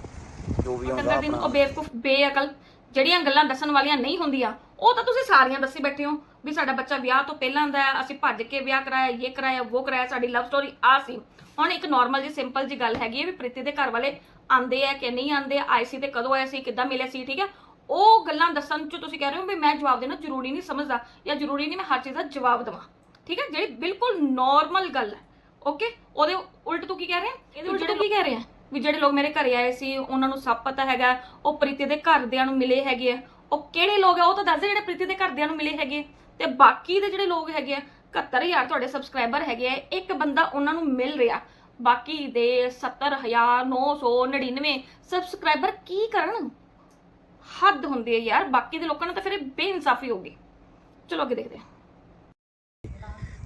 [SPEAKER 4] ਜੋ ਵੀ ਆਉਂਦਾ ਆਪਣਾ।
[SPEAKER 6] ਬੇਵਕੂਫ ਬੇਅਕਲ ਜਿਹੜੀਆਂ ਗੱਲਾਂ ਦੱਸਣ ਵਾਲੀਆਂ ਨਹੀਂ ਹੁੰਦੀਆਂ ਉਹ ਤਾਂ ਤੁਸੀਂ ਸਾਰੀਆਂ ਦੱਸੀ ਬੈਠੇ ਹੋ ਵੀ ਸਾਡਾ ਬੱਚਾ ਵਿਆਹ ਤੋਂ ਪਹਿਲਾਂ ਦਾ ਅਸੀਂ ਭੱਜ ਕੇ ਵਿਆਹ ਕਰਾਇਆ ਇਹ ਕਰਾਇਆ ਉਹ ਕਰਾਇਆ ਸਾਡੀ ਲਵ ਸਟੋਰੀ ਆ ਸੀ। ਹੁਣ ਇੱਕ ਨਾਰਮਲ ਜੀ ਸਿੰਪਲ ਜੀ ਗੱਲ ਹੈਗੀ ਹੈ ਵੀ ਪ੍ਰੀਤੀ ਦੇ ਘਰ ਵਾਲੇ ਆਂਦੇ ਆ ਕਿ ਨਹੀਂ ਆਂਦੇ ਆਏ ਸੀ ਤੇ ਕਦੋਂ ਆਏ ਸੀ ਕਿੱਦਾਂ ਮਿਲੇ ਸੀ ਠੀਕ ਹੈ? ਉਹ ਗੱਲਾਂ ਦੱਸਣ ਚ ਤੁਸੀਂ ਕਹਿ ਰਹੇ ਹੋ ਵੀ ਮੈਂ ਜਵਾਬ ਦੇਣਾ ਜ਼ਰੂਰੀ ਨਹੀਂ ਸਮਝਦਾ ਜਾਂ ਜ਼ਰੂਰੀ ਨਹੀਂ ਮੈਂ ਹਰ ਚੀਜ਼ ਦਾ ਜਵਾਬ ਦੇਵਾਂ। ਠੀਕ ਹੈ? ਜਿਹੜੀ ਬਿਲਕੁਲ ਨਾਰਮਲ ਗੱਲ ਹੈ। ਓਕੇ ਉਹਦੇ ਉਲਟ ਤੂੰ ਕੀ ਕਹਿ ਰਿਹਾ? ਇਹਦੇ ਉਲਟ ਤੂੰ ਕੀ ਕਹਿ ਰਿਹਾ? ਵੀ ਜਿਹੜੇ ਲੋਕ ਮੇਰੇ ਘਰੇ ਆਏ ਸੀ ਉਹਨਾਂ ਨੂੰ ਸਭ ਪਤਾ ਹੈਗਾ ਉਹ ਪ੍ਰੀਤੀ ਦੇ ਘਰਦਿਆਂ ਨੂੰ ਮਿਲੇ ਹੈਗੇ ਆ। ਉਹ ਕਿਹੜੇ ਲੋਕ ਆ? ਉਹ ਤਾਂ ਦੱਸ ਦੇ ਜਿਹੜੇ ਪ੍ਰੀਤੀ ਦੇ ਘਰਦਿਆਂ ਨੂੰ ਮਿਲੇ ਹੈਗੇ ਤੇ ਬਾਕੀ ਦੇ ਜਿਹੜੇ ਲੋਕ ਹੈਗੇ ਆ 71000 ਤੁਹਾਡੇ ਸਬਸਕ੍ਰਾਈਬਰ ਹੈਗੇ ਆ। ਇੱਕ ਬੰਦਾ ਉਹਨਾਂ ਨੂੰ ਮਿਲ ਰਿਹਾ। ਬਾਕੀ ਦੇ 70999 ਸਬਸਕ੍ਰਾਈਬਰ ਕੀ ਕਰਨ? ਹੱਦ ਹੁੰਦੀ ਹੈ ਯਾਰ, ਬਾਕੀ ਦੇ ਲੋਕਾਂ ਨਾਲ ਤਾਂ ਫਿਰ ਇਹ ਬੇਇਨਸਾਫੀ ਗਈ। ਚਲੋ ਅੱਗੇ ਦੇਖਦੇ ਹਾਂ।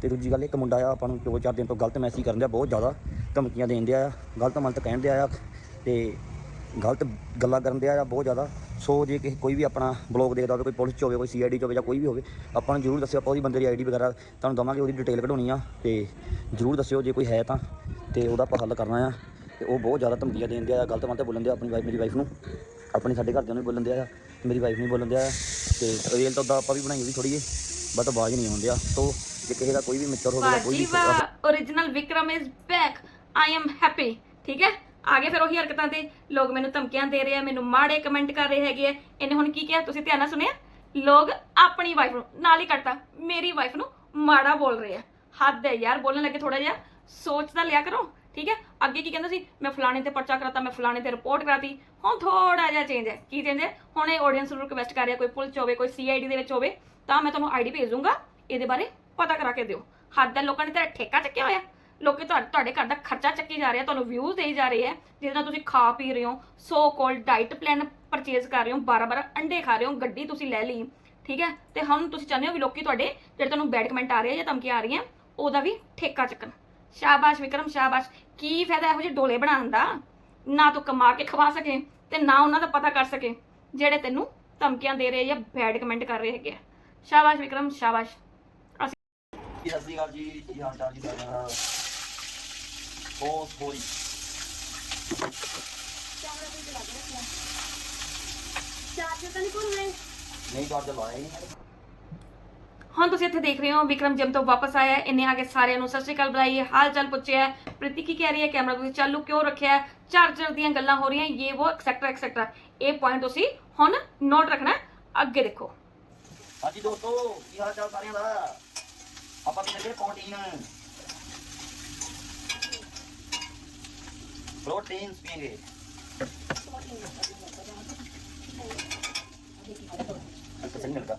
[SPEAKER 4] ਤੇ ਦੂਜੀ ਗੱਲ, ਇੱਕ ਮੁੰਡਾ ਆ, ਆਪਾਂ ਨੂੰ ਦੋ ਚਾਰ ਦਿਨ ਤੋਂ ਗਲਤ ਮੈਸੇਜ ਕਰਨ ਦਿਆ, ਬਹੁਤ ਜ਼ਿਆਦਾ ਧਮਕੀਆਂ ਦੇਣ ਦਿਆ ਆ, ਗਲਤ ਮਲਤ ਕਹਿਣ ਦਿਆ ਆ, ਤੇ ਗਲਤ ਗੱਲਾਂ ਕਰਨ ਦਿਆ ਆ ਬਹੁਤ ਜ਼ਿਆਦਾ। ਸੋ ਜੇ ਕਿਸੇ, ਕੋਈ ਵੀ ਆਪਣਾ ਬਲੌਗ ਦੇਖਦਾ ਹੋਵੇ, ਕੋਈ ਪੁਲਿਸ 'ਚ ਹੋਵੇ, ਕੋਈ ਸੀਆਈਡੀ 'ਚ ਹੋਵੇ ਜਾਂ ਕੋਈ ਵੀ ਹੋਵੇ, ਆਪਾਂ ਨੂੰ ਜ਼ਰੂਰ ਦੱਸਿਓ, ਆਪਾਂ ਉਹਦੀ ਬੰਦੇ ਦੀ ਆਈਡੀ ਵਗੈਰਾ, ਤੁਹਾਨੂੰ ਦਵਾਂਗੇ, ਉਹਦੀ ਡਿਟੇਲ ਕਢਾਉਣੀ ਆ, ਤੇ ਜ਼ਰੂਰ ਦੱਸਿਓ ਜੇ ਕੋਈ ਹੈ ਤਾਂ, ਤੇ ਉਹਦਾ ਆਪਾਂ ਹੱਲ ਕਰਨਾ ਆ, ਤੇ ਉਹ ਬਹੁਤ ਜ਼ਿਆਦਾ ਧਮਕੀਆਂ ਦੇਣ ਦਿਆ ਆ, ਗਲਤ ਮਲਤ ਬੋਲਣ ਦਿਆ ਆਪਣੀ ਵਾਈਫ ਮੇਰੀ ਵਾਈਫ ਨੂੰ। ਆਪਣੇ ਸਾਡੇ ਘਰਦਿਆਂ ਨੂੰ ਵੀ ਬੋਲਣ ਦਿਆ ਮੇਰੀ ਵਾਈਫ ਨੂੰ ਬੋਲਣ ਦਿਆ ਤੇ ਰੀਲ ਤਾਂ ਉੱਦਾਂ ਆਪਾਂ ਵੀ ਬਣਾਈ ਉਹਦੀ ਥੋੜੀ ਜਿਹੀ, ਬਟ ਆਵਾਜ਼ ਨਹੀਂ ਆਉਂਦੀ ਆ। ਸੋ ਜੇ ਕਿਸੇ ਦਾ ਕੋਈ ਵੀ ਮਿੱਤਰ ਹੋਵੇ ਕੋਈ ਵੀ
[SPEAKER 6] origignal Vikram is back I am happy ਠੀਕ ਹੈ? ਆਗੇ ਫਿਰ ਉਹੀ ਹਰਕਤਾਂ ਤੇ ਲੋਕ ਮੈਨੂੰ ਧਮਕੀਆਂ ਦੇ ਰਹੇ ਆ, ਮੈਨੂੰ ਮਾੜੇ ਕਮੈਂਟ ਕਰ ਰਹੇ ਹੈਗੇ ਆ। ਇਹਨੇ ਹੁਣ ਕੀ ਕਿਹਾ? ਤੁਸੀਂ ਧਿਆਨ ਨਾਲ ਸੁਣਿਆ? ਲੋਕ ਆਪਣੀ ਵਾਈਫ ਨੂੰ ਨਾਲ ਹੀ ਕੱਟਤਾ। ਮੇਰੀ ਵਾਈਫ ਨੂੰ ਮਾੜਾ ਬੋਲ ਰਹੇ ਆ। ਹੱਦ ਹੈ ਯਾਰ, ਬੋਲਣ ਲੱਗੇ ਥੋੜਾ ਜਿਹਾ। ਸੋਚ ਤਾਂ ਲਿਆ ਕਰੋ। ਠੀਕ ਹੈ? ਅੱਗੇ ਕੀ ਕਹਿੰਦਾ ਸੀ? ਮੈਂ ਫਲਾਣੇ ਤੇ ਪਰਚਾ ਕਰਾਤਾ, ਮੈਂ ਫਲਾਣੇ ਤੇ ਰਿਪੋਰਟ ਕਰਾਤੀ। ਹੁਣ ਥੋੜਾ ਜਿਹਾ ਚੇਂਜ ਹੈ। ਕੀ ਚੇਂਜ ਹੈ? ਹੁਣ ਇਹ ਆਡੀਅנס ਨੂੰ ਰਿਕਵੈਸਟ ਕਰ ਰਿਹਾ, ਕੋਈ ਪੁਲਿਸ 'ਚ ਹੋਵੇ, ਕੋਈ ਸੀਆਈਡੀ ਦੇ ਵਿੱਚ ਹੋਵੇ, ਤਾਂ ਮੈਂ ਤੁਹਾਨੂੰ ਆਈਡੀ ਭੇਜ ਦੂੰਗਾ ਇਹਦੇ ਬਾਰੇ ਪਤਾ ਕਰਾ ਕੇ ਦਿਓ। ਹੱਦ ਹੈ, ਲੋਕਾਂ ਨੇ ਤਾਂ ਠੇਕਾ ਚੱਕਿਆ ਹੋਇਆ। ਲੋਕੀ ਤੁਹਾ- ਤੁਹਾਡੇ ਘਰ ਦਾ ਖਰਚਾ ਚੱਕੀ ਜਾ ਰਿਹਾ ਤੁਹਾਨੂੰ ਵਿਊਜ਼ ਦੇਈ ਜਾ ਰਹੇ ਹੈ ਜਿਹਦੇ ਨਾਲ ਤੁਸੀਂ ਖਾ ਪੀ ਰਹੇ ਹੋ ਸੋ ਕੋਲ ਡਾਈਟ ਪਲਾਨ ਪਰਚੇਜ਼ ਕਰ ਰਹੇ ਹੋ 12-12 ਅੰਡੇ ਖਾ ਰਹੇ ਹੋ, ਗੱਡੀ ਤੁਸੀਂ ਲੈ ਲਈ। ਠੀਕ ਹੈ? ਤੇ ਹੁਣ ਤੁਸੀਂ ਚਾਹੁੰਦੇ ਹੋ ਵੀ ਲੋਕੀ ਤੁਹਾਡੇ, ਜਿਹੜੇ ਤੁਹਾਨੂੰ ਬੈਡ ਕਮੈਂਟ ਆ ਰਹੇ ਆ ਜਾਂ ਧਮਕੀਆਂ ਆ ਰਹੀਆਂ, ਉਹਦਾ ਵੀ ਠੇਕਾ ਚੱਕਣ। ਸ਼ਾਬਾਸ਼ ਵਿਕਰਮ ਸ਼ਾਬਾਸ਼। ਕੀ ਫਾਇਦਾ ਇਹੋ ਜਿਹੇ ਡੋਲੇ ਬਣਾਉਣ ਦਾ? ਨਾ ਤੂੰ ਕਮਾ ਕੇ ਖਵਾ ਸਕੇ ਤੇ ਨਾ ਉਹਨਾਂ ਦਾ ਪਤਾ ਕਰ ਸਕੇ ਜਿਹੜੇ ਤੈਨੂੰ ਧਮਕੀਆਂ ਦੇ ਰਹੇ ਜਾਂ ਬੈਡ ਕਮੈਂਟ ਕਰ ਰਹੇ ਹੈਗੇ ਆ। ਸ਼ਾਬਾਸ਼ ਵਿਕਰਮ ਸ਼ਾਬਾਸ਼।
[SPEAKER 4] ਜੀ ਸਤਿ ਸ਼੍ਰੀ ਅਕਾਲ ਜੀ। ਕੀ ਹਾਲ ਚਾਲ ਜੀ ਦਾ ਬਹੁਤ ਸੋਰੀ
[SPEAKER 7] ਚਾਰਜਰ ਤਾਂ ਨਹੀਂ ਗਏ
[SPEAKER 4] ਨਹੀਂ ਚਾਰਜਰ ਲਾਇਆ ਹੀ ਨਹੀਂ।
[SPEAKER 6] ਹੁਣ ਤੁਸੀਂ ਇੱਥੇ ਦੇਖ ਰਹੇ ਹੋ ਵਿਕਰਮ ਜਿਮ ਤੋਂ ਵਾਪਸ ਆਇਆ ਹੈ। ਇਹਨੇ ਆ ਕੇ ਸਾਰਿਆਂ ਨੂੰ ਸਤਿ ਸ਼੍ਰੀ ਅਕਾਲ ਬੁਲਾਈ ਹੈ ਹਾਲ ਚਾਲ ਪੁੱਛਿਆ ਹੈ। ਪ੍ਰੀਤੀ ਕੀ ਕਹਿ ਰਹੀ ਹੈ ਕੈਮਰਾ ਤੁਸੀਂ ਚਾਲੂ ਕਿਉਂ ਰੱਖਿਆ ਹੈ? ਚਾਰਜਰ ਦੀਆਂ ਗੱਲਾਂ ਹੋ ਰਹੀਆਂ ਇਹ ਉਹ ਐਕਸੈਕਟਰਾ ਐਕਸੈਕਟਰਾ ਇਹ ਪੁਆਇੰਟ ਤੁਸੀਂ ਹੁਣ ਨੋਟ ਰੱਖਣਾ ਹੈ। ਅੱਗੇ ਦੇਖੋ।
[SPEAKER 4] ਹਾਂਜੀ ਦੋਸਤੋ ਕੀ ਹਾਲ ਚਾਲ ਸਾਰਿਆਂ ਦਾ? ਆਪਾਂ ਪੀਣੇ ਦੇ ਪ੍ਰੋਟੀਨ ਪ੍ਰੋਟੀਨ ਪੀਂਗੇ ਅੱਛਾ ਨਹੀਂ ਮਿਲਦਾ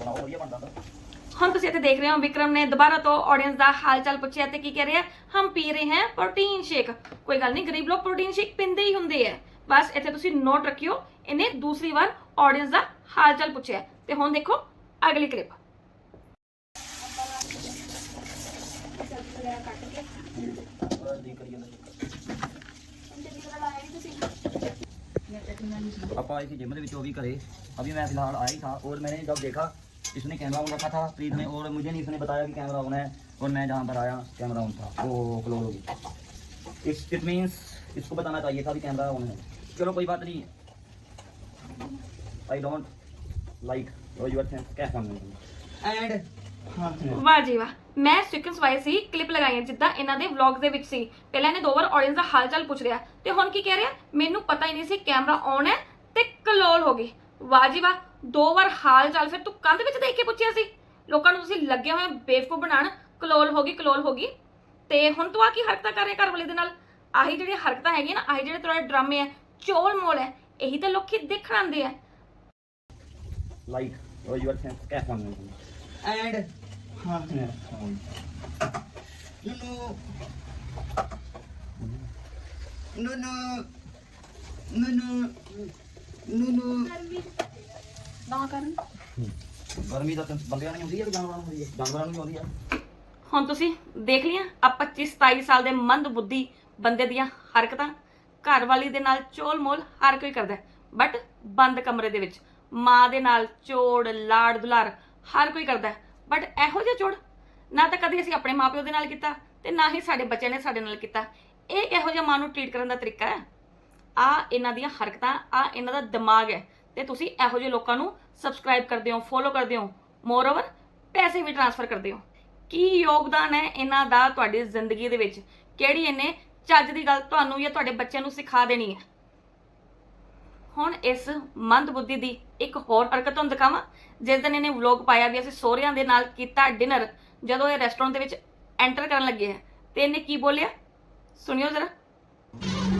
[SPEAKER 4] ਬਣਾਓ ਵਧੀਆ ਬਣਦਾ ਹੁੰਦਾ।
[SPEAKER 6] ਹੁਣ ਤੁਸੀਂ ਇੱਥੇ ਦੇਖ ਰਹੇ ਹੋ ਵਿਕਰਮ ਨੇ ਦੁਬਾਰਾ ਤੋਂ ਆਡੀਅנס ਦਾ ਹਾਲਚਾਲ ਪੁੱਛਿਆ ਤੇ ਕੀ ਕਹਿ ਰਿਹਾ ਹਮ ਪੀ ਰਹੇ ਹਾਂ ਪ੍ਰੋਟੀਨ ਸ਼ੇਕ ਕੋਈ ਗੱਲ ਨਹੀਂ ਗਰੀਬ ਲੋਕ ਪ੍ਰੋਟੀਨ ਸ਼ੇਕ ਪੀਂਦੇ ਹੀ ਹੁੰਦੇ ਆ। ਬਸ ਇੱਥੇ ਤੁਸੀਂ ਨੋਟ ਰੱਖਿਓ ਇਹਨੇ ਦੂਸਰੀ ਵਾਰ ਆਡੀਅנס ਦਾ ਹਾਲਚਾਲ ਪੁੱਛਿਆ। ਤੇ ਹੁਣ ਦੇਖੋ ਅਗਲੀ ਕਲਿੱਪ ਥੋੜਾ
[SPEAKER 4] ਦੇ ਕਰੀ ਜਾਂਦਾ ਆਪਾਂ ਆਏ ਸੀ ਜਿਮ ਦੇ ਵਿੱਚ ਉਹ ਵੀ ਘਰੇ ਅਭੀ ਮੈਂ ਫਿਲਹਾਲ ਆਇਆ ਹੀ ਥਾ और मैंने जब देखा इसने कैमरा ऑन रखा था प्रीत ने और मुझे नहीं इसने बताया कि कैमरा ऑन है और मैं जहाँ पर आया कैमरा ऑन था वो क्लोज हो गया इस इट मीन्स इसको बताना चाहिए था कि कैमरा ऑन है चलो कोई बात नहीं I don't like your sense क्या समझ एंड
[SPEAKER 6] ਵਾਹ ਜੀ ਵਾਹ ਮੈਂ ਸੀਕੁਐਂਸ ਵਾਈਜ਼ ਹੀ ਕਲਿੱਪ ਲਗਾਈਆਂ ਜਿੱਦਾਂ ਇਹਨਾਂ ਦੇ ਵਲੌਗ ਦੇ ਵਿੱਚ ਸੀ ਪਹਿਲਾਂ ਇਹਨੇ ਦੋ ਵਾਰ ਆਡੀਅנס ਦਾ ਹਾਲਚਾਲ ਪੁੱਛ ਰਿਹਾ ਤੇ ਹੁਣ ਕੀ ਕਹਿ ਰਿਹਾ ਮੈਨੂੰ ਪਤਾ ਹੀ ਨਹੀਂ ਸੀ ਕੈਮਰਾ ਔਨ ਹੈ ਤੇ ਕਲੋਲ ਹੋ ਗਈ ਵਾਹ ਜੀ ਵਾਹ ਦੋ ਵਾਰ ਹਾਲ ਚਾਲ ਫਿਰ ਤੂੰ ਕੰਧ ਵਿੱਚ ਦੇਖ ਕੇ ਪੁੱਛਿਆ ਸੀ? ਲੋਕਾਂ ਨੂੰ ਤੁਸੀਂ ਲੱਗੇ ਹੋਏ ਬੇਵਕੂਫ ਬਣਾਉਣ ਕਲੋਲ ਹੋ ਗਈ ਕਲੋਲ ਹੋ ਗਈ। ਤੇ ਹੁਣ ਤੂੰ ਆ ਕੀ ਹਰਕਤਾਂ ਕਰ ਰਿਹਾ ਘਰ ਵਾਲੇ ਦੇ ਨਾਲ? ਆਹੀ ਜਿਹੜੀਆਂ ਹਰਕਤਾਂ ਹੈਗੀਆਂ ਨਾ ਆਹੀ ਜਿਹੜੇ ਤੁਹਾਡੇ ਡਰਾਮੇ ਆ ਚੋਲ ਮੋਲ ਹੈ ਇਹੀ ਤਾਂ ਲੋਕੀ ਦੇਖਣ ਆਉਂਦੇ ਆ।
[SPEAKER 4] Like or your cap on and no no no no no no no
[SPEAKER 1] ਨਾ ਕਰਨ।
[SPEAKER 4] ਗਰਮੀ ਤਾਂ ਤੈਨੂੰ ਬੰਦਿਆਂ ਨੂੰ ਆਉਂਦੀ ਹੈ ਕਿ ਜਾਨਵਰਾਂ ਨੂੰ ਆਉਂਦੀ ਹੈ ਜਾਨਵਰਾਂ ਨੂੰ ਵੀ ਆਉਂਦੀ ਹੈ
[SPEAKER 6] ਹੁਣ ਤੁਸੀਂ ਦੇਖ ਲਿਆ ਆ 25 27 ਸਾਲ ਦੇ ਮੰਦ ਬੁੱਧੀ ਬੰਦੇ ਦੀਆਂ ਹਰਕਤਾਂ। ਘਰ ਵਾਲੀ ਦੇ ਨਾਲ ਚੋਲ ਮੋਲ ਹਰ ਕੋਈ ਕਰਦਾ ਬਟ ਬੰਦ ਕਮਰੇ ਦੇ ਵਿੱਚ ਮਾਂ ਦੇ ਨਾਲ ਚੋੜ ਲਾੜ ਦੁਲਾਰ ਹਰ ਕੋਈ ਕਰਦਾ ਬਟ ਇਹੋ ਜਿਹਾ ਚੋੜ ਨਾ ਤਾਂ ਕਦੀ ਅਸੀਂ ਆਪਣੇ ਮਾਪਿਓ ਦੇ ਨਾਲ ਕੀਤਾ ਤੇ ਨਾ ਹੀ ਸਾਡੇ ਬੱਚੇ ਨੇ ਸਾਡੇ ਨਾਲ ਕੀਤਾ। ਇਹ ਇਹੋ ਜਿਹਾ ਮਾਂ ਨੂੰ ਟ੍ਰੀਟ ਕਰਨ ਦਾ ਤਰੀਕਾ ਹੈ। ਆ ਇਹਨਾਂ ਦੀਆਂ ਹਰਕਤਾਂ ਆ ਇਹਨਾਂ ਦਾ ਦਿਮਾਗ ਹੈ। ਤੇ ਤੁਸੀਂ ਇਹੋ ਜਿਹੇ ਲੋਕਾਂ ਨੂੰ ਸਬਸਕ੍ਰਾਈਬ ਕਰਦੇ ਹੋ ਫੋਲੋ ਕਰਦੇ ਹੋ ਮੋਰਓਵਰ ਪੈਸੇ ਵੀ ਟ੍ਰਾਂਸਫਰ ਕਰਦੇ ਹੋ। ਕੀ ਯੋਗਦਾਨ ਹੈ ਇਹਨਾਂ ਦਾ ਤੁਹਾਡੀ ਜ਼ਿੰਦਗੀ ਦੇ ਵਿੱਚ? ਕਿਹੜੀ ਇਹਨੇ ਚੱਜ ਦੀ ਗੱਲ ਤੁਹਾਨੂੰ ਜਾਂ ਤੁਹਾਡੇ ਬੱਚਿਆਂ ਨੂੰ ਸਿਖਾ ਦੇਣੀ ਹੈ? ਹੁਣ ਇਸ ਮੰਦ ਬੁੱਧੀ ਦੀ ਇੱਕ ਹੋਰ ਹਰਕਤ ਤੁਹਾਨੂੰ ਦਿਖਾਵਾਂ। ਜਿਸ ਦਿਨ ਇਹਨੇ ਵਲੌਗ ਪਾਇਆ ਵੀ ਅਸੀਂ ਸੋਹਰਿਆਂ ਦੇ ਨਾਲ ਕੀਤਾ ਡਿਨਰ ਜਦੋਂ ਇਹ ਰੈਸਟੋਰੈਂਟ ਦੇ ਵਿੱਚ ਐਂਟਰ ਕਰਨ ਲੱਗੇ ਹੈ। ਤੇ ਇਹਨੇ ਕੀ ਬੋਲਿਆ? ਸੁਣਿਓ ਜ਼ਰਾ।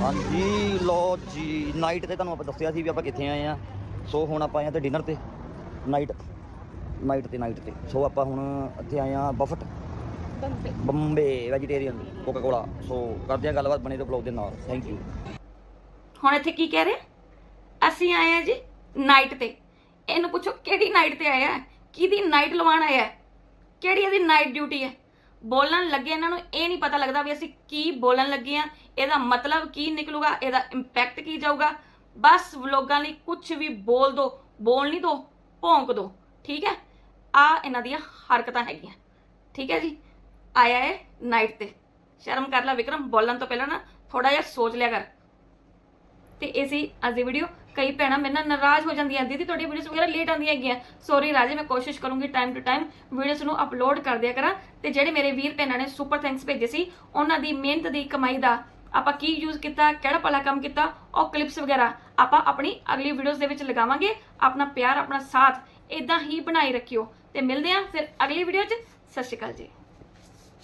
[SPEAKER 4] ਹਾਂਜੀ ਲੋ ਜੀ ਨਾਈਟ ਤੇ ਤੁਹਾਨੂੰ ਆਪਾਂ ਦੱਸਿਆ ਸੀ ਵੀ ਆਪਾਂ ਕਿੱਥੇ ਆਏ ਆ ਸੋ ਹੁਣ ਆਪਾਂ ਆਏ ਆ ਤੇ ਡਿਨਰ ਤੇ ਨਾਈਟ ਨਾਈਟ ਤੇ ਨਾਈਟ ਤੇ। ਸੋ ਆਪਾਂ ਹੁਣ ਇੱਥੇ ਆਏ ਆ ਬਫਟ ਬੰਬੇ। ਵੈਜੀਟੇਰੀਅਨ ਕੋਕਾ ਕੋਲਾ ਸੋ ਕਰਦੇ ਆ ਗੱਲਬਾਤ ਬਣੇ ਤੇ ਬਲੌਗ ਦੇ ਨਾਲ। ਥੈਂਕ ਯੂ
[SPEAKER 6] ਹੁਣ ਇੱਥੇ ਕੀ ਕਹਿ ਰਹੇ? ਅਸੀਂ ਆਏ ਆ ਜੀ ਨਾਈਟ ਤੇ। ਇਹਨੂੰ ਪੁੱਛੋ ਕਿਹੜੀ ਨਾਈਟ ਤੇ ਆਇਆ ਹੈ? ਕਿਹਦੀ ਨਾਈਟ ਲਵਾਉਣ ਆਇਆ ਹੈ? ਕਿਹੜੀ ਇਹਦੀ ਨਾਈਟ ਡਿਊਟੀ ਹੈ ਬੋਲਣ ਲੱਗੇ ਇਹਨਾਂ ਨੂੰ ਇਹ ਨਹੀਂ ਪਤਾ ਲੱਗਦਾ ਵੀ ਅਸੀਂ ਕੀ ਬੋਲਣ ਲੱਗੇ ਆ। ਇਹਦਾ ਮਤਲਬ ਕੀ ਨਿਕਲੂਗਾ? ਇਹਦਾ ਇੰਪੈਕਟ ਕੀ ਜਾਊਗਾ? ਬਸ ਵਲੋਗਾਂ ਲਈ ਕੁਝ ਵੀ ਬੋਲ ਦੋ, ਬੋਲ ਨਹੀਂ ਦੋ, ਭੌਂਕ ਦੋ, ਠੀਕ ਹੈ? ਆ ਇਹਨਾਂ ਦੀਆਂ ਹਰਕਤਾਂ ਹੈਗੀਆਂ, ਠੀਕ ਹੈ ਜੀ? ਆਇਆ ਹੈ ਨਾਈਟ ਤੇ। ਸ਼ਰਮ ਕਰ ਲੈ ਵਿਕਰਮ, ਬੋਲਣ ਤੋਂ ਪਹਿਲਾਂ ਨਾ ਥੋੜਾ ਜਿਹਾ ਸੋਚ ਲਿਆ ਕਰ। ਤੇ ਇਹ ਸੀ ਅੱਜ ਦੀ ਵੀਡੀਓ ਕਈ ਭੈਣਾਂ ਮੇਰੇ ਨਾਲ ਨਾਰਾਜ਼ ਹੋ ਜਾਂਦੀਆਂ, ਦੀਦੀ ਤੁਹਾਡੀ ਵੀਡੀਓਜ਼ ਵਗੈਰਾ ਲੇਟ ਆਉਂਦੀਆਂ ਹੈਗੀਆਂ। ਸੌਰੀ ਰਾਜੇ, ਮੈਂ ਕੋਸ਼ਿਸ਼ ਕਰੂੰਗੀ ਟਾਈਮ ਟੂ ਟਾਈਮ ਵੀਡੀਓਸ ਨੂੰ ਅਪਲੋਡ ਕਰ ਦਿਆ ਕਰਾਂ। ਤੇ ਜਿਹੜੇ ਮੇਰੇ ਵੀਰ ਭੈਣਾਂ ਨੇ ਸੁਪਰ ਥੈਂਕਸ ਭੇਜੇ ਸੀ, ਉਹਨਾਂ ਦੀ ਮਿਹਨਤ ਦੀ ਕਮਾਈ ਦਾ ਆਪਾਂ ਕੀ ਯੂਜ਼ ਕੀਤਾ, ਕਿਹੜਾ ਭਲਾ ਕੰਮ ਕੀਤਾ, ਉਹ ਕਲਿੱਪਸ ਵਗੈਰਾ ਆਪਾਂ ਆਪਣੀ ਅਗਲੀ ਵੀਡੀਓਜ਼ ਦੇ ਵਿੱਚ ਲਗਾਵਾਂਗੇ। ਆਪਣਾ ਪਿਆਰ, ਆਪਣਾ ਸਾਥ ਇਦਾਂ ਹੀ ਬਣਾਈ ਰੱਖਿਓ। ਤੇ ਮਿਲਦੇ ਆਂ ਫਿਰ ਅਗਲੀ ਵੀਡੀਓ 'ਚ। ਸਤਿ ਸ਼੍ਰੀ ਅਕਾਲ ਜੀ।